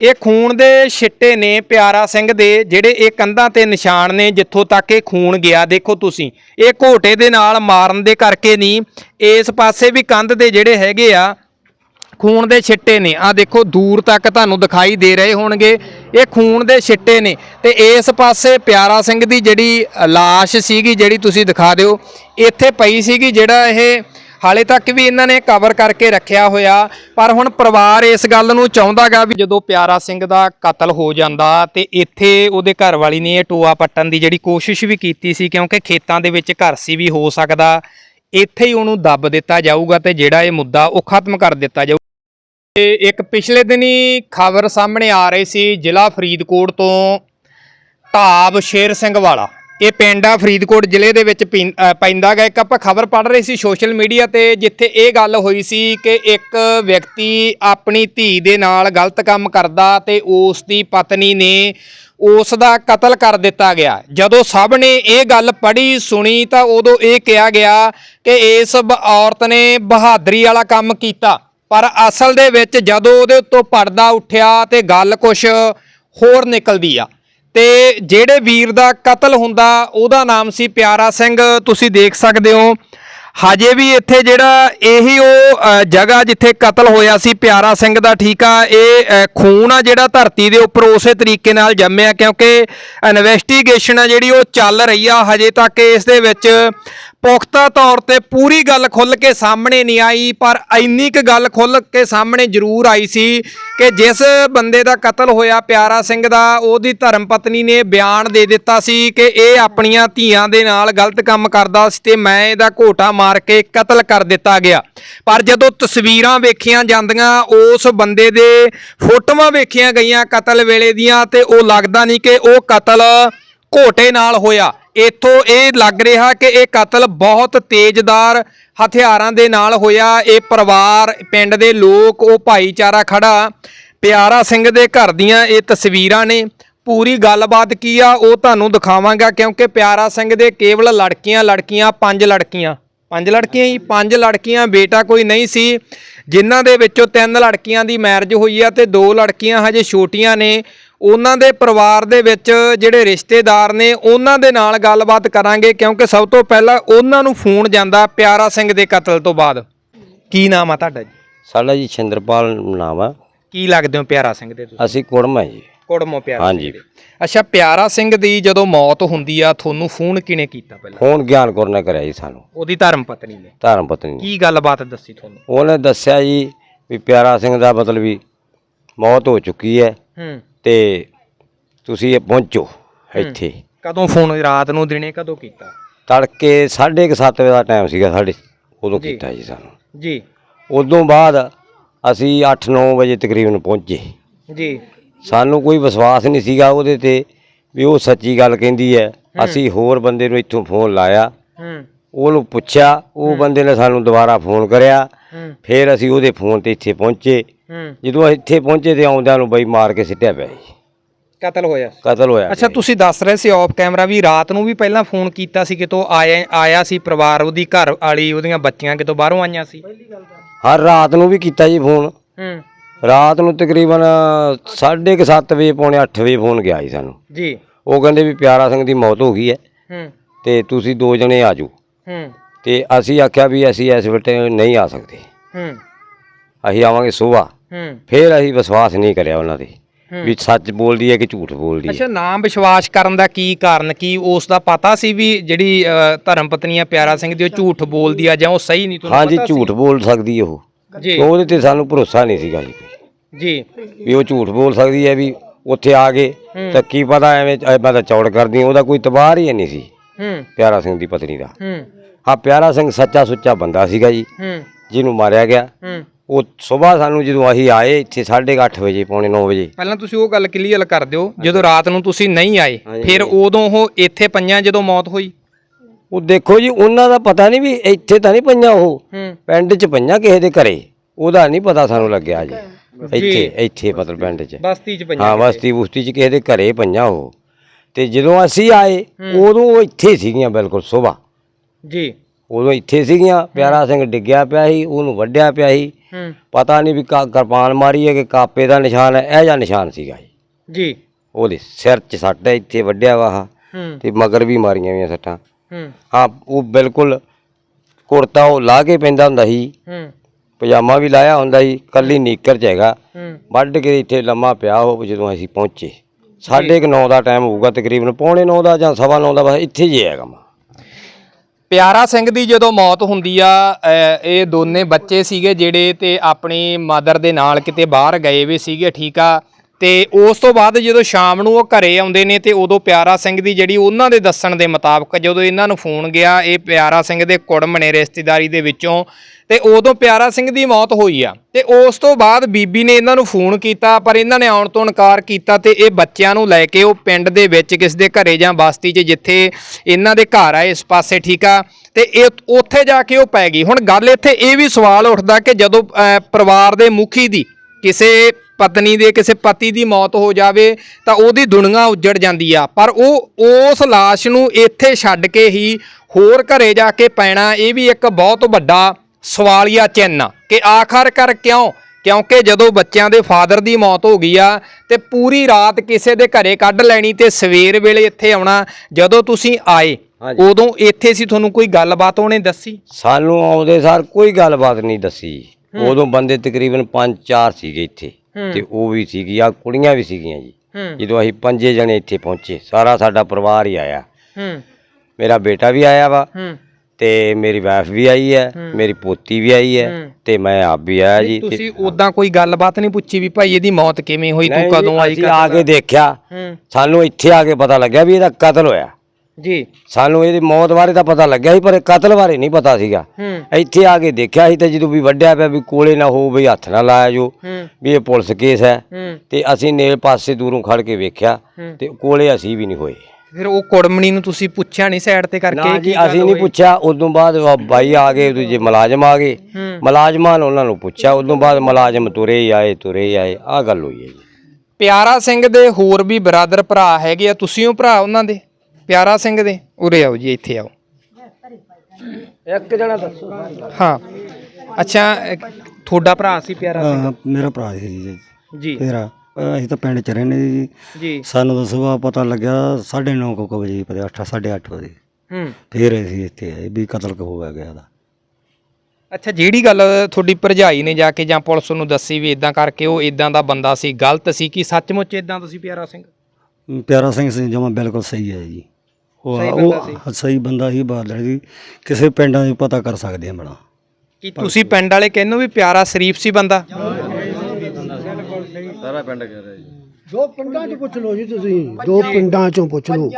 ਇਹ ਖੂਨ ਦੇ ਛਿੱਟੇ ਨੇ ਪਿਆਰਾ ਸਿੰਘ ਦੇ ਜਿਹੜੇ ਇਹ ਕੰਧਾਂ ਤੇ ਨਿਸ਼ਾਨ ਨੇ ਜਿੱਥੋਂ ਤੱਕ ਇਹ ਖੂਨ ਗਿਆ। ਦੇਖੋ ਤੁਸੀਂ ਇਹ ਘੋਟੇ ਦੇ ਨਾਲ ਮਾਰਨ ਦੇ ਕਰਕੇ ਨਹੀਂ ਇਸ ਪਾਸੇ ਵੀ ਕੰਧ ਦੇ ਜਿਹੜੇ ਹੈਗੇ ਆ ਖੂਨ ਦੇ ਛਿੱਟੇ ਨੇ। ਆ ਦੇਖੋ ਦੂਰ ਤੱਕ ਤੁਹਾਨੂੰ ਦਿਖਾਈ ਦੇ ਰਹੇ ਹੋਣਗੇ ਇਹ ਖੂਨ ਦੇ ਛਿੱਟੇ ਨੇ। ਤੇ ਇਸ ਪਾਸੇ ਪਿਆਰਾ ਸਿੰਘ ਦੀ ਜਿਹੜੀ ਅ, ਲਾਸ਼ ਸੀਗੀ ਜਿਹੜੀ ਤੁਸੀਂ ਦਿਖਾ ਦਿਓ ਇੱਥੇ ਪਈ ਸੀਗੀ ਜਿਹੜਾ ਇਹ ਹਾਲੇ ਤੱਕ ਵੀ ਇਹਨਾਂ ਨੇ ਕਵਰ ਕਰਕੇ ਰੱਖਿਆ ਹੋਇਆ। ਪਰ ਹੁਣ ਪਰਿਵਾਰ ਇਸ ਗੱਲ ਨੂੰ ਚਾਹੁੰਦਾਗਾ ਵੀ ਜਦੋਂ ਪਿਆਰਾ ਸਿੰਘ ਦਾ ਕਤਲ ਹੋ ਜਾਂਦਾ ਤੇ ਇੱਥੇ ਉਹਦੇ ਘਰ ਵਾਲੀ ਨੇ ਇਹ ਟੋਆ ਪੱਟਣ ਦੀ ਜਿਹੜੀ ਕੋਸ਼ਿਸ਼ ਵੀ ਕੀਤੀ ਸੀ, ਕਿਉਂਕਿ ਖੇਤਾਂ ਦੇ ਵਿੱਚ ਘਰ ਸੀ ਵੀ ਹੋ ਸਕਦਾ, ਇੱਥੇ ਹੀ ਉਹਨੂੰ ਦੱਬ ਦਿੱਤਾ ਜਾਊਗਾ ਤੇ ਜਿਹੜਾ ਇਹ ਮੁੱਦਾ ਉਹ ਖਤਮ ਕਰ ਦਿੱਤਾ ਜਾਊ। ਤੇ ਇੱਕ ਪਿਛਲੇ ਦਿਨੀ ਖਬਰ ਸਾਹਮਣੇ ਆ ਰਹੀ ਸੀ, ਜ਼ਿਲ੍ਹਾ ਫਰੀਦਕੋਟ ਤੋਂ ਢਾਬ ਸ਼ੇਰ ਸਿੰਘ ਵਾਲਾ। ਇਹ ਪਿੰਡ ਆ ਫਰੀਦਕੋਟ ਜ਼ਿਲ੍ਹੇ ਦੇ ਵਿੱਚ ਪੈਂ- ਪੈਂਦਾ ਗਾ। ਇੱਕ ਆਪਾਂ ਖਬਰ ਪੜ੍ਹ ਰਹੇ ਸੀ ਸੋਸ਼ਲ ਮੀਡੀਆ ਤੇ, ਜਿੱਥੇ ਇਹ ਗੱਲ ਹੋਈ ਸੀ ਕਿ ਇੱਕ ਵਿਅਕਤੀ ਆਪਣੀ ਧੀ ਦੇ ਨਾਲ ਗਲਤ ਕੰਮ ਕਰਦਾ ਤੇ ਉਸ ਦੀ ਪਤਨੀ ਨੇ ਉਸ ਦਾ ਕਤਲ ਕਰ ਦਿੱਤਾ ਗਿਆ। ਜਦੋਂ ਸਭ ਨੇ ਇਹ ਗੱਲ ਪੜ੍ਹੀ, ਸੁਣੀ, ਤਾਂ ਉਦੋਂ ਇਹ ਕਿਹਾ ਗਿਆ ਕਿ ਇਸ ਬ- ਔਰਤ ਨੇ ਬਹਾਦਰੀ ਵਾਲਾ ਕੰਮ ਕੀਤਾ। ਪਰ ਅਸਲ ਦੇ ਵਿੱਚ ਜਦੋਂ ਉਹਦੇ ਉੱਤੋਂ ਪਰਦਾ ਉੱਠਿਆ ਤੇ ਗੱਲ ਕੁਛ ਹੋਰ ਨਿਕਲਦੀ ਆ। ਤੇ ਜਿਹੜੇ ਵੀਰ ਦਾ ਕਤਲ ਹੁੰਦਾ, ਉਹਦਾ ਨਾਮ ਸੀ ਪਿਆਰਾ ਸਿੰਘ। ਤੁਸੀਂ ਦੇਖ ਸਕਦੇ ਹੋ। ਹਜੇ ਵੀ ਇੱਥੇ ਜਿਹੜਾ ਇਹੀ ਉਹ ਜਗ੍ਹਾ ਜਿੱਥੇ ਕਤਲ ਹੋਇਆ ਸੀ ਪਿਆਰਾ ਸਿੰਘ ਦਾ, ਠੀਕ ਆ, ਇਹ ਖੂਨ ਆ ਜਿਹੜਾ ਧਰਤੀ ਦੇ ਉੱਪਰ ਉਸੇ ਤਰੀਕੇ ਨਾਲ ਜੰਮਿਆ, ਕਿਉਂਕਿ ਇਨਵੈਸਟੀਗੇਸ਼ਨ ਆ ਜਿਹੜੀ ਉਹ ਚੱਲ ਰਹੀ ਆ, ਹਜੇ ਤੱਕ ਇਸ ਦੇ ਵਿੱਚ ਪੁਖਤਾ ਤੌਰ ਤੇ ਪੂਰੀ ਗੱਲ ਖੁੱਲ ਕੇ ਸਾਹਮਣੇ ਨਹੀਂ ਆਈ, ਪਰ ਇੰਨੀ ਕੁ ਗੱਲ ਖੁੱਲ ਕੇ ਸਾਹਮਣੇ ਜ਼ਰੂਰ ਆਈ ਸੀ ਕਿ ਜਿਸ ਬੰਦੇ ਦਾ ਕਤਲ ਹੋਇਆ ਪਿਆਰਾ ਸਿੰਘ ਦਾ, ਉਹਦੀ ਧਰਮ ਪਤਨੀ ਨੇ ਬਿਆਨ ਦੇ ਦਿੱਤਾ ਸੀ ਕਿ ਇਹ ਆਪਣੀਆਂ ਧੀਆਂ ਦੇ ਨਾਲ ਗਲਤ ਕੰਮ ਕਰਦਾ ਸੀ ਤੇ ਮੈਂ ਇਹਦਾ ਘੋਟਾ ਮਾਰ ਕੇ ਕਤਲ ਕਰ ਦਿੱਤਾ ਗਿਆ। ਪਰ ਜਦੋਂ ਤਸਵੀਰਾਂ ਵੇਖੀਆਂ ਜਾਂਦੀਆਂ, ਉਸ ਬੰਦੇ ਦੇ ਫੋਟੋਆਂ ਵੇਖੀਆਂ ਗਈਆਂ ਕਤਲ ਵੇਲੇ ਦੀਆਂ ਤੇ ਉਹ ਲੱਗਦਾ ਨਹੀਂ ਕਿ ਉਹ ਕਤਲ ਘੋਟੇ ਨਾਲ ਹੋਇਆ। ਇੱਥੋਂ ਇਹ ਲੱਗ ਰਿਹਾ ਕਿ ਇਹ ਕਤਲ ਬਹੁਤ ਤੇਜ਼ਦਾਰ ਹਥਿਆਰਾਂ ਦੇ ਨਾਲ ਹੋਇਆ। ਇਹ ਪਰਿਵਾਰ, ਪਿੰਡ ਦੇ ਲੋਕ, ਉਹ ਭਾਈਚਾਰਾ ਖੜਾ। ਪਿਆਰਾ ਸਿੰਘ ਦੇ ਘਰ ਦੀਆਂ ਇਹ ਤਸਵੀਰਾਂ ਨੇ। ਪੂਰੀ ਗੱਲਬਾਤ ਕੀ ਆ, ਉਹ ਤੁਹਾਨੂੰ ਦਿਖਾਵਾਂਗਾ ਕਿਉਂਕਿ ਪਿਆਰਾ ਸਿੰਘ ਦੇ ਕੇਵਲ ਲੜਕੀਆਂ ਲੜਕੀਆਂ, ਪੰਜ ਲੜਕੀਆਂ। ਪੰਜ ਲੜਕੀਆਂ ਹੀ, ਪੰਜ ਲੜਕੀਆਂ, ਬੇਟਾ ਕੋਈ ਨਹੀਂ ਸੀ। ਜਿਨ੍ਹਾਂ ਦੇ ਵਿੱਚੋਂ ਤਿੰਨ ਲੜਕੀਆਂ ਦੀ ਮੈਰਿਜ ਹੋਈ ਆ ਤੇ ਦੋ ਲੜਕੀਆਂ ਹਜੇ ਛੋਟੀਆਂ ਨੇ। ਉਹਨਾਂ ਦੇ ਪਰਿਵਾਰ ਦੇ ਵਿੱਚ ਜਿਹੜੇ ਰਿਸ਼ਤੇਦਾਰ ਨੇ ਉਹਨਾਂ ਦੇ ਨਾਲ ਗੱਲਬਾਤ ਕਰਾਂਗੇ ਕਿਉਂਕਿ ਸਭ ਤੋਂ ਪਹਿਲਾਂ ਉਹਨਾਂ ਨੂੰ ਫੋਨ ਜਾਂਦਾ ਪਿਆਰਾ ਸਿੰਘ ਦੇ ਕਤਲ ਤੋਂ ਬਾਅਦ। ਕੀ ਨਾਮ ਆ ਤੁਹਾਡਾ ਜੀ? ਸਾਡਾ ਜੀ ਛਿੰਦਰਪਾਲ ਨਾਮ ਆ। ਕੀ ਲੱਗਦੇ ਹੋ ਪਿਆਰਾ ਸਿੰਘ ਦੇ ਤੁਸੀਂ? ਅਸੀਂ ਕੁੜਮ ਜੀ। ਕੁੜਮੋ ਪਿਆਰਾ ਹਾਂਜੀ। ਅੱਛਾ ਪਿਆਰਾ ਸਿੰਘ ਦੀ ਜਦੋਂ ਮੌਤ ਹੁੰਦੀ ਆ ਤੁਹਾਨੂੰ ਫੋਨ ਕਿਹਨੇ ਕੀਤਾ ਪਹਿਲਾਂ? ਫੋਨ ਗਿਆਨ ਕੌਰ ਨੇ ਕਰਿਆ ਜੀ ਸਾਨੂੰ। ਉਹਦੀ ਧਰਮ ਪਤਨੀ ਨੇ। ਧਰਮ ਪਤਨੀ ਨੇ। ਕੀ ਗੱਲਬਾਤ ਦੱਸੀ ਤੁਹਾਨੂੰ? ਉਹਨੇ ਦੱਸਿਆ ਜੀ ਵੀ ਪਿਆਰਾ ਸਿੰਘ ਦਾ ਮਤਲਬ ਵੀ ਮੌਤ ਹੋ ਚੁੱਕੀ ਹੈ। ਹੂੰ। ਤੇ ਤੁਸੀਂ ਇਹ ਪਹੁੰਚੋ ਇੱਥੇ। ਕਦੋਂ ਫੋਨ ਰਾਤ ਨੂੰ ਦਿਨੇ ਕਦੋਂ ਕੀਤਾ? ਤੜਕੇ 7:30 ਵਜੇ ਦਾ ਟਾਈਮ ਸੀਗਾ ਸਾਡੇ ਉਦੋਂ ਜੀ। ਕੀਤਾ ਜੀ ਸਾਨੂੰ। ਜੀ। ਉਦੋਂ ਬਾਅਦ ਅਸੀਂ 8-9 ਵਜੇ ਤਕਰੀਬਨ ਪਹੁੰਚੇ। ਜੀ। ਸਾਨੂੰ ਕੋਈ ਵਿਸ਼ਵਾਸ ਨਹੀਂ ਸੀਗਾ ਉਹਦੇ ਤੇ ਵੀ ਉਹ ਸੱਚੀ ਗੱਲ ਕਹਿੰਦੀ ਹੈ। ਅਸੀਂ ਹੋਰ ਬੰਦੇ ਨੂੰ ਇੱਥੋਂ ਫੋਨ ਲਾਇਆ। ਹੂੰ। ਉਹਨੂੰ ਪੁੱਛਿਆ ਉਹ ਬੰਦੇ ਨੇ ਸਾਨੂੰ ਦੁਬਾਰਾ ਫੋਨ ਕਰਿਆ। ਹੂੰ। ਫਿਰ ਅਸੀਂ ਉਹਦੇ ਫੋਨ ਤੇ ਇੱਥੇ ਪਹੁੰਚੇ। ਹੂੰ। ਜਦੋਂ ਇੱਥੇ ਪਹੁੰਚੇ ਤੇ ਆਉਂਦਿਆਂ ਨੂੰ ਬਈ ਮਾਰ ਕੇ ਸਿੱਟਿਆ ਪਿਆ ਜੀ ਕਤਲ ਹੋਇਆ ਕਤਲ ਹੋਇਆ ਅੱਛਾ ਤੁਸੀਂ ਦੱਸ ਰਹੇ ਸੀ ਆਫ ਕੈਮਰਾ ਵੀ ਰਾਤ ਨੂੰ ਵੀ ਪਹਿਲਾਂ ਫੋਨ ਕੀਤਾ ਸੀ ਕਿਤੋਂ ਆਇਆ ਆਇਆ ਸੀ ਪਰਿਵਾਰ ਉਹਦੀ ਘਰ ਵਾਲੀ ਉਹਦੀਆਂ ਬੱਚੀਆਂ ਕਿਤੋਂ ਬਾਹਰੋਂ ਆਈਆਂ ਸੀ। ਹਰ ਰਾਤ ਨੂੰ ਵੀ ਕੀਤਾ ਜੀ ਫੋਨ। ਹੂੰ। ਰਾਤ ਨੂੰ ਤਕਰੀਬਨ 7:30 ਵਜੇ ਪੌਣੇ 8 ਵਜੇ ਫੋਨ ਗਿਆ ਜੀ ਸਾਨੂੰ। ਜੀ। ਉਹ ਕਹਿੰਦੇ ਵੀ ਪਿਆਰਾ ਸਿੰਘ ਦੀ ਮੌਤ ਹੋ ਗਈ ਹੈ। ਹੂੰ। ਤੇ ਤੁਸੀਂ ਦੋ ਜਣੇ ਆ ਜਾਓ। ਹੂੰ। ਤੇ ਅਸੀਂ ਆਖਿਆ ਵੀ ਅਸੀਂ ਇਸ ਵੇਲੇ ਨਹੀਂ ਆ ਸਕਦੇ। ਹੂੰ। ਅਸੀਂ ਆਵਾਂਗੇ ਸੁਬਾਹ ਹੂੰ। ਫਿਰ ਅਸੀਂ ਵਿਸ਼ਵਾਸ ਨਹੀਂ ਕਰਿਆ ਉਹਨਾਂ ਤੇ। ਵੀ ਸੱਚ ਬੋਲਦੀ ਹੈ ਕਿ ਝੂਠ ਬੋਲਦੀ ਹੈ। ਅੱਛਾ ਨਾਮ ਵਿਸ਼ਵਾਸ ਕਰਨ ਦਾ ਕੀ ਕਾਰਨ ਕੀ ਉਸ ਦਾ ਪਤਾ ਸੀ ਵੀ ਜਿਹੜੀ ਧਰਮ ਪਤਨੀ ਆ ਪਿਆਰਾ ਸਿੰਘ ਦੀ ਉਹ ਝੂਠ ਬੋਲਦੀ ਆ ਜਾਂ ਉਹ ਸਹੀ ਨਹੀਂ ਤੁਹਾਨੂੰ ਹਾਂਜੀ ਪਤਾ? ਝੂਠ ਬੋਲ ਸਕਦੀ ਹੈ ਉਹ। ਜੀ। ਉਹਦੇ ਤੇ ਸਾਨੂੰ ਭਰੋਸਾ ਨਹੀਂ ਸੀਗਾ ਜੀ। ਜੀ। ਵੀ ਉਹ ਝੂਠ ਬੋਲ ਸਕਦੀ ਹੈ ਵੀ ਉੱਥੇ ਆ ਗਏ। ਤਾਂ ਕੀ ਪਤਾ ਐਵੇਂ ਐਵੇਂ ਤਾਂ ਚੌੜ ਕਰਦੀ ਉਹਦਾ ਕੋਈ ਤਬਾਰ ਹੀ ਨਹੀਂ ਸੀ। ਹੂੰ। ਪਿਆਰਾ ਸਿੰਘ ਦੀ ਪਤਨੀ ਦਾ। ਹੂੰ। ਹਾਂ ਪਿਆਰਾ ਸਿੰਘ ਸੱਚਾ ਸੁੱਚਾ ਬੰਦਾ ਸੀਗਾ ਜੀ ਹੂੰ। ਜਿਹਨੂੰ ਮਾਰਿਆ ਗਿਆ। ਹੂੰ। ਉਹ ਸਵੇਰ ਸਾਨੂੰ ਜਦੋਂ ਅਸੀਂ ਆਏ ਇੱਥੇ 8:30 ਵਜੇ ਪੌਣੇ 9 ਵਜੇ। ਪਹਿਲਾਂ ਤੁਸੀਂ ਉਹ ਗੱਲ ਕਲੀਅਰ ਕਰ ਦਿਓ ਜਦੋਂ ਰਾਤ ਨੂੰ ਤੁਸੀਂ ਨਹੀਂ ਆਏ ਹਾਂਜੀ। ਫਿਰ ਉਦੋਂ ਉਹ ਇੱਥੇ ਪਈਆਂ ਜਦੋਂ ਮੌਤ ਹੋਈ? ਉਹ ਦੇਖੋ ਜੀ ਉਹਨਾਂ ਦਾ ਪਤਾ ਨਹੀਂ ਵੀ ਇੱਥੇ ਤਾਂ ਨਹੀਂ ਪਈਆਂ ਉਹ। ਹੂੰ। ਪਿੰਡ 'ਚ ਪਈਆਂ ਕਿਸੇ ਦੇ ਘਰੇ। ਉਹਦਾ ਨਹੀਂ ਪਤਾ ਸਾਨੂੰ ਲੱਗਿਆ ਜੀ। ਇੱਥੇ ਇੱਥੇ ਮਤਲਬ ਪਿੰਡ 'ਚ। ਬਸਤੀ ਚ ਪਈਆਂ ਹਾਂ ਬਸਤੀ ਬੁਸਤੀ 'ਚ ਕਿਸੇ ਦੇ ਘਰੇ ਪਈਆਂ ਉਹ। ਤੇ ਜਦੋਂ ਅਸੀਂ ਆਏ ਉਦੋਂ ਉਹ ਇੱਥੇ ਸੀਗੀਆਂ ਬਿਲਕੁਲ ਸਵੇਰ। ਜੀ। ਉਦੋਂ ਇੱਥੇ ਸੀਗੀਆਂ ਪਿਆਰਾ ਸਿੰਘ ਡਿੱਗਿਆ ਪਿਆ ਸੀ ਉਹਨੂੰ ਵੱਢਿਆ ਪਿਆ ਸੀ। ਹੂੰ। ਪਤਾ ਨਹੀਂ ਵੀ ਕਾ- ਕਿਰਪਾਨ ਮਾਰੀ ਹੈ ਕਿ ਕਾਪੇ ਦਾ ਨਿਸ਼ਾਨ ਹੈ ਇਹ ਜਿਹਾ ਨਿਸ਼ਾਨ ਸੀਗਾ ਜੀ ਜੀ। ਉਹਦੇ ਸਿਰ 'ਚ ਸੱਟ ਹੈ ਇੱਥੇ ਵੱਢਿਆ ਵਾ ਆਹ। ਹੂੰ। ਤੇ ਮਗਰ ਵੀ ਮਾਰੀਆਂ ਹੋਈਆਂ ਸੱਟਾਂ। ਹੂੰ। ਹਾਂ ਉਹ ਬਿਲਕੁਲ ਕੁੜਤਾ ਉਹ ਲਾ ਕੇ ਪੈਂਦਾ ਹੁੰਦਾ ਸੀ। ਹੂੰ। ਪਜਾਮਾ ਵੀ ਲਾਇਆ ਹੁੰਦਾ ਸੀ ਕੱਲੀ ਨੀਕਰ 'ਚ ਹੈਗਾ। ਹੂੰ। ਵੱਢ ਕੇ ਇੱਥੇ ਲੰਮਾ ਪਿਆ ਉਹ ਜਦੋਂ ਅਸੀਂ ਪਹੁੰਚੇ। ਸਾਢੇ ਕੁ ਨੌ ਦਾ ਟਾਈਮ ਹੋਊਗਾ ਤਕਰੀਬਨ ਪੌਣੇ ਨੌ ਦਾ ਜਾਂ ਸਵਾ ਨੌ ਦਾ ਬਸ ਇੱਥੇ ਹੀ ਹੈ ਕੰਮ ਪਿਆਰਾ ਸਿੰਘ ਦੀ ਜਦੋਂ ਮੌਤ ਹੁੰਦੀ ਆ ਅ, ਇਹ ਦੋਨੇ ਬੱਚੇ ਸੀਗੇ ਜਿਹੜੇ ਤੇ ਆਪਣੀ ਮਦਰ ਦੇ ਨਾਲ ਕਿਤੇ ਬਾਹਰ ਗਏ ਵੀ ਸੀਗੇ ਠੀਕ ਆ। ਤੇ ਉਸ ਤੋਂ ਬਾਅਦ ਜਦੋਂ ਸ਼ਾਮ ਨੂੰ ਉਹ ਘਰੇ ਆਉਂਦੇ ਨੇ ਤੇ ਉਦੋਂ ਪਿਆਰਾ ਸਿੰਘ ਦੀ ਜਿਹੜੀ ਉਹਨਾਂ ਦੇ ਦੱਸਣ ਦੇ ਮੁਤਾਬਕ ਜਦੋਂ ਇਹਨਾਂ ਨੂੰ ਫੋਨ ਗਿਆ, ਇਹ ਪਿਆਰਾ ਸਿੰਘ ਦੇ ਕੁੜਮ ਨੇ ਰਿਸ਼ਤੇਦਾਰੀ ਦੇ ਵਿੱਚੋਂ ਤੇ ਉਦੋਂ ਪਿਆਰਾ ਸਿੰਘ ਦੀ ਮੌਤ ਹੋਈ ਆ। ਤੇ ਉਸ ਤੋਂ ਬਾਅਦ ਬੀਬੀ ਨੇ ਇਹਨਾਂ ਨੂੰ ਫੋਨ ਕੀਤਾ, ਪਰ ਇਹਨਾਂ ਨੇ ਆਉਣ ਤੋਂ ਇਨਕਾਰ ਕੀਤਾ ਤੇ ਇਹ ਬੱਚਿਆਂ ਨੂੰ ਲੈ ਕੇ ਉਹ ਪਿੰਡ ਦੇ ਵਿੱਚ ਕਿਸ ਦੇ ਘਰੇ ਜਾਂ ਬਸਤੀ 'ਚ ਜਿੱਥੇ ਇਹਨਾਂ ਦੇ ਘਰ ਆ, ਇਸ ਪਾਸੇ ਠੀਕ ਆ, ਤੇ ਇਹ ਉੱਥੇ ਜਾ ਕੇ ਉਹ ਪੈ ਗਈ। ਹੁਣ ਗੱਲ ਇੱਥੇ ਇਹ ਵੀ ਸਵਾਲ ਉੱਠਦਾ ਕਿ ਜਦੋਂ ਪਰਿਵਾਰ ਦੇ ਮੁਖੀ ਦੀ ਕਿਸੇ ਪਤਨੀ ਦੇ ਕਿਸੇ ਪਤੀ ਦੀ ਮੌਤ ਹੋ ਜਾਵੇ ਤਾਂ ਉਹਦੀ ਦੁਨੀਆ ਉੱਜੜ ਜਾਂਦੀ ਆ। ਪਰ ਉਹ ਉਸ ਲਾਸ਼ ਨੂੰ ਇੱਥੇ ਛੱਡ ਕੇ ਹੀ ਹੋਰ ਘਰੇ ਜਾ ਕੇ ਪੈਣਾ ਇਹ ਵੀ ਇੱਕ ਬਹੁਤ ਵੱਡਾ ਸਵਾਲੀਆ ਚਿੰਨ੍ਹ ਆ ਕਿ ਆਖਰ ਕਰ ਕਿਉਂ? ਕਿਉਂਕਿ ਜਦੋਂ ਬੱਚਿਆਂ ਦੇ ਫਾਦਰ ਦੀ ਮੌਤ ਹੋ ਗਈ ਆ ਤੇ ਪੂਰੀ ਰਾਤ ਕਿਸੇ ਦੇ ਘਰੇ ਕੱਢ ਲੈਣੀ ਤੇ ਸਵੇਰ ਵੇਲੇ ਇੱਥੇ ਆਉਣਾ ਜਦੋਂ ਤੁਸੀਂ ਆਏ। ਉਦੋਂ ਇੱਥੇ ਸੀ ਤੁਹਾਨੂੰ ਕੋਈ ਗੱਲਬਾਤ ਉਹਨੇ ਦੱਸੀ? ਸਾਨੂੰ ਆਉਂਦੇ ਸਾਰ ਕੋਈ ਗੱਲਬਾਤ ਨਹੀਂ ਦੱਸੀ। ਉਦੋਂ ਬੰਦੇ ਤਕਰੀਬਨ 5-4 ਸੀਗੇ ਇੱਥੇ। ਤੇ ਉਹ ਵੀ ਸੀਗੀ ਆ ਕੁੜੀਆਂ ਵੀ ਸੀਗੀਆਂ ਜੀ। ਜਦੋਂ ਅਸੀਂ ਪੰਜੇ ਜਣੇ ਇੱਥੇ ਪਹੁੰਚੇ ਸਾਰਾ ਸਾਡਾ ਪਰਿਵਾਰ ਹੀ ਆਇਆ। ਮੇਰਾ ਬੇਟਾ ਵੀ ਆਇਆ ਵਾ ਤੇ ਮੇਰੀ ਵਾਈਫ ਵੀ ਆਈ ਹੈ ਮੇਰੀ ਪੋਤੀ ਵੀ ਆਈ ਹੈ। ਤੇ ਮੈਂ ਆਪ ਵੀ ਆਇਆ ਜੀ ਤੁਸੀਂ ਉਦਾਂ ਕੋਈ ਗੱਲਬਾਤ ਨਹੀਂ ਪੁੱਛੀ ਵੀ ਭਾਈ ਇਹਦੀ ਮੌਤ ਕਿਵੇਂ ਹੋਈ ਤੂੰ ਕਦੋਂ ਆਈ ਅਸੀਂ ਆ ਕੇ ਦੇਖਿਆ। ਸਾਨੂੰ ਇੱਥੇ ਆ ਕੇ ਪਤਾ ਲੱਗਿਆ ਵੀ ਇਹਦਾ ਕਤਲ ਹੋਇਆ। ਜੀ। ਸਾਨੂੰ ਇਹਦੀ ਮੌਤ ਬਾਰੇ ਤਾਂ ਪਤਾ ਲੱਗਿਆ ਸੀ ਪਰ ਕਤਲ ਬਾਰੇ ਨਹੀਂ ਪਤਾ ਸੀਗਾ। ਹੂੰ। ਇੱਥੇ ਆ ਕੇ ਦੇਖਿਆ ਸੀ ਤੇ ਜਦੋਂ ਵੀ ਵੱਡਿਆ ਪਿਆ ਵੀ ਕੋਲੇ ਨਾ ਹੋ ਵੀ ਹੱਥ ਨਾ ਲਾਇਆ ਜੋ ਹੂੰ। ਵੀ ਇਹ ਪੁਲਿਸ ਕੇਸ ਹੈ। ਹੂੰ। ਤੇ ਅਸੀਂ ਨੇੜੇ ਪਾਸੇ ਦੂਰੋਂ ਖੜ ਕੇ ਵੇਖਿਆ ਹੂੰ। ਤੇ ਕੋਲੇ ਅਸੀਂ ਵੀ ਨਹੀਂ ਹੋਏ। ਫਿਰ ਉਹ ਕੁੜਮਣੀ ਨੂੰ ਤੁਸੀਂ ਪੁੱਛਿਆ ਨਹੀਂ ਸਾਈਡ ਤੇ ਕਰਕੇ ਕੀ ਜੀ ਗੱਲ ਅਸੀਂ ਨਹੀਂ ਹੋਈ? ਪੁੱਛਿਆ। ਉਦੋਂ ਬਾਅਦ ਉਹ ਬਾਈ ਆ ਗਏ ਦੂਜੇ ਮੁਲਾਜ਼ਮ ਆ ਗਏ। ਹੂੰ। ਮੁਲਾਜ਼ਮਾਂ ਨੇ ਉਹਨਾਂ ਨੂੰ ਪੁੱਛਿਆ ਉਦੋਂ ਬਾਅਦ ਮੁਲਾਜ਼ਮ ਤੁਰੇ ਹੀ ਆਏ ਤੁਰੇ ਹੀ ਆਏ। ਆ ਗੱਲ ਹੋਈ ਹੈ ਜੀ। ਪਿਆਰਾ ਸਿੰਘ ਦੇ ਹੋਰ ਵੀ ਬਰਾਦਰ ਭਰਾ ਹੈਗੇ ਆ ਤੁਸੀਂ ਹੋ ਭਰਾ ਉਹਨਾਂ ਦੇ? ਪਿਆਰਾ ਸਿੰਘ ਦੇ ਉਰੇ ਆਓ ਜੀ ਇੱਥੇ ਆਓ। ਇੱਕ ਜਣਾ ਦੱਸੋ। ਹਾਂ। ਅੱਛਾ ਤੁਹਾਡਾ ਭਰਾ ਸੀ ਪਿਆਰਾ ਸਿੰਘ? ਹਾਂ, ਮੇਰਾ ਭਰਾ ਸੀ ਜੀ। ਜੀ। ਮੇਰਾ ਅਹ ਅਸੀਂ ਤਾਂ ਪਿੰਡ ਚ ਰਹਿੰਦੇ ਜੀ। ਜੀ। ਸਾਨੂੰ ਤਾਂ ਸਵੇਰ ਪਤਾ ਲੱਗਿਆ 9:30 ਕੁ ਵਜੇ ਪਤਾ 8 8:30 ਵਜੇ। ਹੂੰ। ਫੇਰ ਅਸੀਂ ਇੱਥੇ ਆਏ ਵੀ ਕਤਲ ਹੋ ਗਿਆ ਗਿਆ ਦਾ। ਅੱਛਾ ਜਿਹੜੀ ਗੱਲ ਤੁਹਾਡੀ ਭਰਜਾਈ ਨੇ ਜਾ ਕੇ ਜਾਂ ਪੁਲਿਸ ਨੂੰ ਦੱਸੀ ਵੀ ਇਦਾਂ ਕਰਕੇ ਉਹ ਇਦਾਂ ਦਾ ਬੰਦਾ ਸੀ ਗਲਤ ਸੀ ਕਿ ਸੱਚਮੁੱਚ ਇਦਾਂ ਤੁਸੀਂ ਪਿਆਰਾ ਸਿੰਘ? ਪਿਆਰਾ ਸਿੰਘ ਸਿੰਘ ਜਮਾ ਬਿਲਕੁਲ ਸਹੀ ਹੈ ਜੀ। ਉਹ ਸਹੀ ਬੰਦਾ ਉਹ ਸਹੀ ਬੰਦਾ ਹੀ ਬਾਦਲ ਜੀ। ਕਿਸੇ ਪਿੰਡਾਂ ਦੀ ਪਤਾ ਕਰ ਸਕਦੇ ਆ ਬਣਾ ਕੀ ਤੁਸੀਂ ਪਿੰਡ ਵਾਲੇ ਕਹਿੰਦੇ ਹੋ ਵੀ ਪਿਆਰਾ ਸ਼ਰੀਫ ਸੀ ਬੰਦਾ? ਦੋ ਪਿੰਡਾਂ 'ਚ ਪੁੱਛ ਲਓ ਜੀ ਤੁਸੀਂ। ਦੋ ਪਿੰਡਾਂ 'ਚੋਂ ਪੁੱਛ ਲਓ।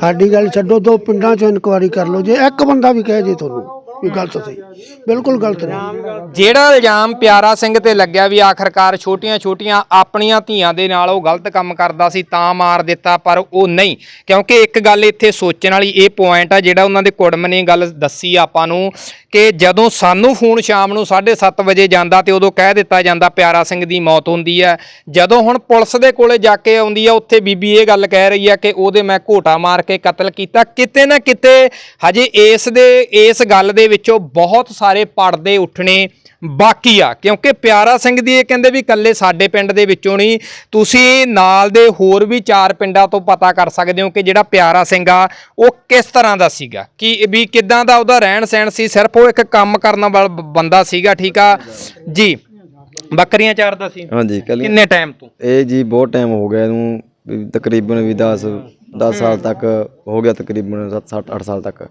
ਸਾਡੀ ਗੱਲ ਛੱਡੋ ਦੋ ਪਿੰਡਾਂ 'ਚੋਂ ਇਨਕੁਆਰੀ ਕਰ ਲਓ। ਜੇ ਇੱਕ ਬੰਦਾ ਵੀ ਕਹੇ ਜੇ ਤੁਹਾਨੂੰ। ਵੀ ਗਲਤ ਸੀ ਬਿਲਕੁਲ ਗਲਤ ਨਹੀਂ। ਜਿਹੜਾ ਇਲਜ਼ਾਮ ਪਿਆਰਾ ਸਿੰਘ ਤੇ ਲੱਗਿਆ ਵੀ ਆਖਰਕਾਰ ਛੋਟੀਆਂ-ਛੋਟੀਆਂ ਆਪਣੀਆਂ ਧੀਆਂ ਦੇ ਨਾਲ ਉਹ ਗਲਤ ਕੰਮ ਕਰਦਾ ਸੀ ਤਾਂ ਮਾਰ ਦਿੱਤਾ, ਪਰ ਉਹ ਨਹੀਂ। ਕਿਉਂਕਿ ਇੱਕ ਗੱਲ ਇੱਥੇ ਸੋਚਣ ਵਾਲੀ ਇਹ ਪੁਆਇੰਟ ਆ, ਜਿਹੜਾ ਉਹਨਾਂ ਦੇ ਕੁੜਮ ਨੇ ਗੱਲ ਦੱਸੀ ਆਪਾਂ ਨੂੰ ਕਿ ਜਦੋਂ ਸਾਨੂੰ ਫੋਨ ਸ਼ਾਮ ਨੂੰ 7:30 ਵਜੇ ਜਾਂਦਾ ਤੇ ਉਦੋਂ ਕਹਿ ਦਿੱਤਾ ਜਾਂਦਾ ਪਿਆਰਾ ਸਿੰਘ ਦੀ ਮੌਤ ਹੁੰਦੀ ਹੈ। ਜਦੋਂ ਹੁਣ ਪੁਲਿਸ ਦੇ ਕੋਲੇ ਜਾ ਕੇ ਆਉਂਦੀ ਆ, ਉੱਥੇ ਬੀਬੀ ਇਹ ਗੱਲ ਕਹਿ ਰਹੀ ਆ ਕਿ ਉਹਦੇ ਮੈਂ ਘੋਟਾ ਮਾਰ ਕੇ ਕਤਲ ਕੀਤਾ। ਕਿਤੇ ਨਾ ਕਿਤੇ ਹਜੇ ਇਸ ਦੇ, ਇਸ ਗੱਲ ਦੇ ਵਿੱਚੋਂ ਬਹੁਤ ਸਾਰੇ ਪੜਦੇ ਉੱਠਣੇ ਬਾਕੀ ਆ। ਕਿਉਂਕਿ ਪਿਆਰਾ ਸਿੰਘ ਦੀ ਇਹ ਕਹਿੰਦੇ ਵੀ ਇਕੱਲੇ ਸਾਡੇ ਪਿੰਡ ਦੇ ਵਿੱਚੋਂ ਨਹੀਂ ਤੁਸੀਂ ਨਾਲ ਦੇ ਹੋਰ ਵੀ ਚਾਰ ਪਿੰਡਾਂ ਤੋਂ ਪਤਾ ਕਰ ਸਕਦੇ ਹੋ ਕਿ ਜਿਹੜਾ ਪਿਆਰਾ ਸਿੰਘ ਆ ਉਹ ਕਿਸ ਤਰ੍ਹਾਂ ਦਾ ਸੀਗਾ। ਕਿ ਵੀ ਕਿਦਾਂ ਦਾ ਉਹਦਾ ਰਹਿਣ ਸਹਿਣ ਸੀ ਸਿਰਫ ਉਹ ਇੱਕ ਕੰਮ ਕਰਨ ਵਾਲਾ ਬੰਦਾ ਸੀਗਾ ਠੀਕ ਆ? ਜੀ ਬੱਕਰੀਆਂ ਚਾਰਦਾ ਸੀ। ਹਾਂਜੀ ਕੱਲ ਕਿੰਨੇ ਟਾਈਮ ਤੋਂ? ਇਹ ਜੀ ਬਹੁਤ ਟਾਈਮ ਹੋ ਗਿਆ ਇਹਨੂੰ ਤਕਰੀਬਨ ਵੀ 10 10 ਸਾਲ ਤੱਕ ਹੋ ਗਿਆ ਤਕਰੀਬਨ 7 7 8 ਸਾਲ ਤੱਕ।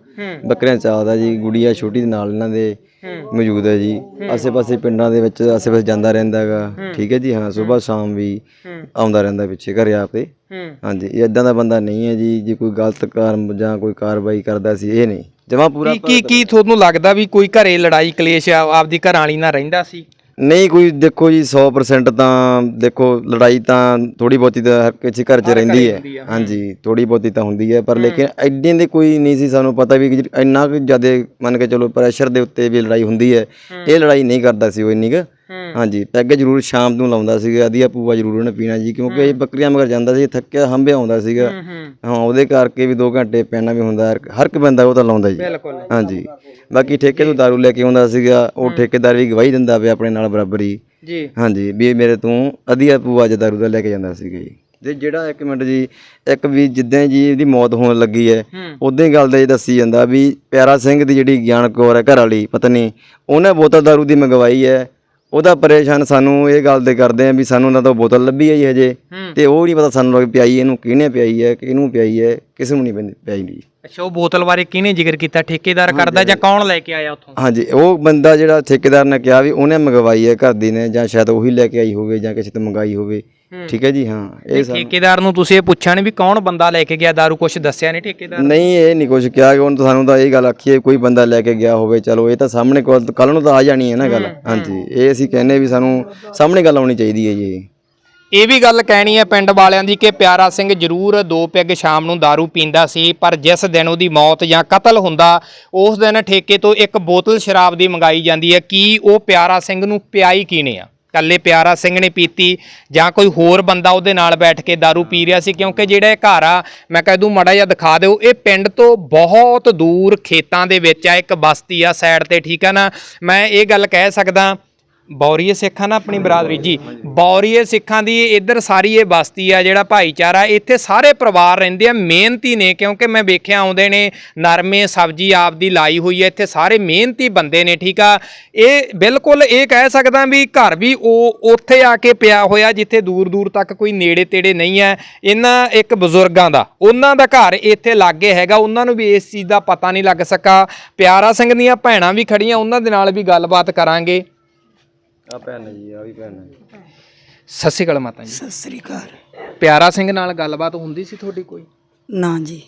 ਬੱਕਰੀਆਂ ਚਾਹਦਾ ਜੀ ਗੁੜੀਆ ਛੋਟੀ ਦੇ ਨਾਲ ਇਹਨਾਂ ਦੇ ਮੌਜੂਦ ਹੈ ਜੀ। ਆਸੇ ਪਾਸੇ ਪਿੰਡਾਂ ਦੇ ਵਿੱਚ ਆਸੇ ਪਾਸੇ ਜਾਂਦਾ ਰਹਿੰਦਾ ਹੈਗਾ। ਠੀਕ ਹੈ ਜੀ ਹਾਂ ਸਵੇਰ ਸ਼ਾਮ ਵੀ ਆਉਂਦਾ ਰਹਿੰਦਾ ਪਿੱਛੇ ਘਰੇ ਆਪੇ ਹਾਂਜੀ ਇਹ ਇਦਾਂ ਦਾ ਬੰਦਾ ਨਹੀਂ ਹੈ ਜੀ ਜੇ ਕੋਈ ਗਲਤ ਕਾਰਮ ਜਾਂ ਕੋਈ ਕਾਰਵਾਈ ਕਰਦਾ ਸੀ ਇਹ ਨਹੀਂ। ਜਮਾ ਪੂਰਾ ਕੀ ਕੀ ਕੀ ਤੁਹਾਨੂੰ ਲੱਗਦਾ ਵੀ ਕੋਈ ਘਰੇ ਲੜਾਈ ਕਲੇਸ਼ ਆ- ਆਪਦੀ ਘਰ ਵਾਲੀ ਨਾਲ ਰਹਿੰਦਾ ਸੀ? ਨਹੀਂ ਕੋਈ ਦੇਖੋ ਜੀ 100% ਤਾਂ ਦੇਖੋ ਲੜਾਈ ਤਾਂ ਥੋੜੀ ਬਹੁਤੀ ਤਾਂ ਹਰ ਕਿਸੇ ਘਰ 'ਚ ਰਹਿੰਦੀ ਹੈ ਹਾਂਜੀ ਥੋੜੀ ਬਹੁਤੀ ਤਾਂ ਹੁੰਦੀ ਹੈ ਪਰ ਲੇਕਿਨ ਐਡੀ ਦੇ ਕੋਈ ਨਹੀਂ ਸੀ ਸਾਨੂੰ ਪਤਾ ਵੀ ਕਿ ਇੰਨਾ ਕੁ ਜ਼ਿਆਦਾ ਮੰਨ ਕੇ ਚਲੋ ਪ੍ਰੈਸ਼ਰ ਦੇ ਉੱਤੇ ਵੀ ਲੜਾਈ ਹੁੰਦੀ ਹੈ। ਇਹ ਲੜਾਈ ਨਹੀਂ ਕਰਦਾ ਸੀ ਉਹ ਇੰਨੀ ਕੁ। ਹਾਂਜੀ ਪੈਗ ਜ਼ਰੂਰ ਸ਼ਾਮ ਨੂੰ ਲਾਉਂਦਾ ਸੀਗਾ ਅਧੀਆ ਪੂਆ ਜ਼ਰੂਰ ਉਹਨੇ ਪੀਣਾ ਜੀ ਕਿਉਂਕਿ ਇਹ ਬੱਕਰੀਆਂ ਮਗਰ ਜਾਂਦਾ ਸੀ ਥੱਕਿਆ ਹੰਬਿਆ ਆਉਂਦਾ ਸੀਗਾ। ਹਾਂ ਉਹਦੇ ਕਰਕੇ ਵੀ 2 ਘੰਟੇ ਪੈਣਾ ਵੀ ਹੁੰਦਾ ਹਰ- ਇੱਕ ਬੰਦਾ ਉਹ ਤਾਂ ਲਾਉਂਦਾ ਜੀ ਹਾਂਜੀ। ਬਾਕੀ ਠੇਕੇ ਤੋਂ ਦਾਰੂ ਲੈ ਕੇ ਆਉਂਦਾ ਸੀਗਾ ਉਹ ਠੇਕੇਦਾਰ ਵੀ ਗਵਾਹੀ ਦਿੰਦਾ ਪਿਆ ਆਪਣੇ ਨਾਲ ਬਰਾਬਰ ਹੀ। ਜੀ। ਹਾਂਜੀ ਵੀ ਇਹ ਮੇਰੇ ਤੋਂ ਅਧੀਆ ਪੂਆ ਜ ਦਾਰੂ ਦਾ ਲੈ ਕੇ ਜਾਂਦਾ ਸੀਗਾ ਜੀ। ਤੇ ਜਿਹੜਾ ਇੱਕ ਮਿੰਟ ਜੀ ਇੱਕ ਵੀ ਜਿੱਦਾਂ ਜੀ ਇਹਦੀ ਮੌਤ ਹੋਣ ਲੱਗੀ ਹੈ ਉਦਾਂ ਹੀ ਗੱਲ ਦਾ ਇਹ ਦੱਸੀ ਜਾਂਦਾ ਵੀ ਪਿਆਰਾ ਸਿੰਘ ਦੀ ਜਿਹੜੀ ਗਿਆਨ ਕੌਰ ਹੈ ਘਰ ਵਾਲੀ ਪਤਨੀ ਉਹਨੇ ਬੋਤਲ ਦਾਰੂ ਦੀ ਮੰਗਵਾਈ ਹੈ ਉਹਦਾ ਪਰੇਸ਼ਾਨ ਸਾਨੂੰ ਇਹ ਗੱਲ ਦੇ ਕਰਦੇ ਆ ਵੀ ਸਾਨੂੰ ਉਹਨਾਂ ਤੋਂ ਬੋਤਲ ਲੱਭੀ ਹੈ ਜੀ ਹਜੇ। ਤੇ ਉਹ ਨਹੀਂ ਪਤਾ ਸਾਨੂੰ ਲੱਗ ਪਿਆਈ ਇਹਨੂੰ ਕਿਹਨੇ ਪਿਆਈ ਹੈ ਕਿਹਨੂੰ ਪਿਆਈ ਹੈ ਕਿਸ ਨੂੰ ਨਹੀਂ ਪਿਆਈ ਜੀ ਅੱਛਾ ਉਹ ਬੋਤਲ ਬਾਰੇ ਕਿਹਨੇ ਜ਼ਿਕਰ ਕੀਤਾ? ਠੇਕੇਦਾਰ ਕਰਦਾ ਜਾਂ ਕੌਣ ਲੈ ਕੇ ਆਇਆ ਉੱਥੋਂ? ਹਾਂਜੀ ਉਹ ਬੰਦਾ ਜਿਹੜਾ ਠੇਕੇਦਾਰ ਨੇ ਕਿਹਾ ਵੀ ਉਹਨੇ ਮੰਗਵਾਈ ਹੈ ਘਰ ਦੀ ਨੇ ਜਾਂ ਸ਼ਾਇਦ ਉਹੀ ਲੈ ਕੇ ਆਈ ਹੋਵੇ ਜਾਂ ਕਿਸੇ ਤੋਂ ਮੰਗਾਈ ਹੋਵੇ। ਠੀਕ ਹੈ ਜੀ ਹਾਂ ਇਹ ਠੇਕੇਦਾਰ ਨੂੰ ਤੁਸੀਂ ਇਹ ਪੁੱਛਿਆ ਨਹੀਂ ਵੀ ਕੌਣ ਬੰਦਾ ਲੈ ਕੇ ਗਿਆ ਦਾਰੂ ਕੁਝ ਦੱਸਿਆ ਨਹੀਂ ਠੇਕੇਦਾਰ ਨਹੀਂ ਇਹ ਨਹੀਂ ਕੁਝ ਕਿਹਾ ਕਿ ਹੁਣ ਤਾਂ ਸਾਨੂੰ ਤਾਂ ਇਹ ਗੱਲ ਆਖੀ ਹੈ ਕੋਈ ਬੰਦਾ ਲੈ ਕੇ ਗਿਆ ਹੋਵੇ ਚਲੋ ਇਹ ਤਾਂ ਸਾਹਮਣੇ ਕੱਲ ਨੂੰ ਤਾਂ ਆ ਜਾਣੀ ਹੈ ਨਾ ਗੱਲ। ਹਾਂਜੀ ਇਹ ਅਸੀਂ ਕਹਿੰਨੇ ਵੀ ਸਾਨੂੰ ਸਾਹਮਣੇ ਗੱਲ ਆਉਣੀ ਚਾਹੀਦੀ ਹੈ ਜੀ ਇਹ। ਵੀ ਗੱਲ ਕਹਿਣੀ ਹੈ ਪਿੰਡ ਵਾਲਿਆਂ ਦੀ ਕਿ ਪਿਆਰਾ ਸਿੰਘ ਜ਼ਰੂਰ ਦੋ ਪੈਗ ਸ਼ਾਮ ਨੂੰ दारू ਪੀਂਦਾ ਸੀ ਪਰ ਜਿਸ ਦਿਨ ਉਹਦੀ ਮੌਤ ਜਾਂ ਕਤਲ ਹੁੰਦਾ ਉਸ ਦਿਨ ਠੇਕੇ ਤੋਂ ਇੱਕ ਬੋਤਲ ਸ਼ਰਾਬ ਦੀ ਮੰਗਾਈ ਜਾਂਦੀ ਹੈ। ਕੀ ਉਹ ਪਿਆਰਾ ਸਿੰਘ ਨੂੰ ਪਿਆਈ ਕਿਨੇ ਆ? ਕੱਲੇ ਪਿਆਰਾ ਸਿੰਘ ਨੇ ਪੀਤੀ ਜਾਂ ਕੋਈ ਹੋਰ ਬੰਦਾ ਉਹਦੇ ਨਾਲ ਬੈਠ ਕੇ दारू ਪੀ ਰਿਹਾ ਸੀ, ਕਿਉਂਕਿ ਜਿਹੜਾ ਇਹ ਘਰ ਆ, ਮੈਂ ਕਹਿ ਦੂੰ ਮੜਾ ਜਿਹਾ ਦਿਖਾ ਦਿਓ, ਇਹ ਪਿੰਡ ਤੋਂ ਬਹੁਤ ਦੂਰ ਖੇਤਾਂ ਦੇ ਵਿੱਚ ਆ, ਇੱਕ ਬਸਤੀ ਆ ਸਾਈਡ ਤੇ, ਠੀਕ ਆ ਨਾ? ਮੈਂ ਇਹ ਗੱਲ ਕਹਿ ਸਕਦਾ ਬੌਰੀਏ ਸਿੱਖਾਂ ਨਾ ਆਪਣੀ ਬਰਾਦਰੀ। ਜੀ, ਬੌਰੀਏ ਸਿੱਖਾਂ ਦੀ ਇੱਧਰ ਸਾਰੀ ਇਹ ਬਸਤੀ ਆ, ਜਿਹੜਾ ਭਾਈਚਾਰਾ, ਇੱਥੇ ਸਾਰੇ ਪਰਿਵਾਰ ਰਹਿੰਦੇ ਆ, ਮਿਹਨਤੀ ਨੇ, ਕਿਉਂਕਿ ਮੈਂ ਵੇਖਿਆ ਆਉਂਦੇ ਨੇ, ਨਰਮੇ ਸਬਜ਼ੀ ਆਪਦੀ ਲਾਈ ਹੋਈ ਹੈ ਇੱਥੇ ਸਾਰੇ ਮਿਹਨਤੀ ਬੰਦੇ ਨੇ, ਠੀਕ ਆ? ਇਹ ਬਿਲਕੁਲ ਇਹ ਕਹਿ ਸਕਦਾ ਵੀ ਘਰ ਵੀ ਉਹ ਉੱਥੇ ਆ ਕੇ ਪਿਆ ਹੋਇਆ, ਜਿੱਥੇ ਦੂਰ ਦੂਰ ਤੱਕ ਕੋਈ ਨੇੜੇ ਤੇੜੇ ਨਹੀਂ ਹੈ ਇਹਨਾਂ ਇੱਕ ਬਜ਼ੁਰਗਾਂ ਦਾ। ਉਹਨਾਂ ਦਾ ਘਰ ਇੱਥੇ ਲਾਗੇ ਹੈਗਾ, ਉਹਨਾਂ ਨੂੰ ਵੀ ਇਸ ਚੀਜ਼ ਦਾ ਪਤਾ ਨਹੀਂ ਲੱਗ ਸਕਾ ਪਿਆਰਾ ਸਿੰਘ ਦੀਆਂ ਭੈਣਾਂ ਵੀ ਖੜੀਆਂ, ਉਹਨਾਂ ਦੇ ਨਾਲ ਵੀ ਗੱਲਬਾਤ ਕਰਾਂਗੇ। ਆ ਭੈਣ ਜੀ ਆ ਵੀ ਭੈਣ ਸਤਿ ਸ਼੍ਰੀ ਅਕਾਲ ਮਾਤਾ ਜੀ। ਸਤਿ ਸ੍ਰੀ ਅਕਾਲ। ਪਿਆਰਾ ਸਿੰਘ ਨਾਲ ਗੱਲਬਾਤ ਹੁੰਦੀ ਸੀ ਤੁਹਾਡੀ ਕੋਈ? ਨਾ ਜੀ।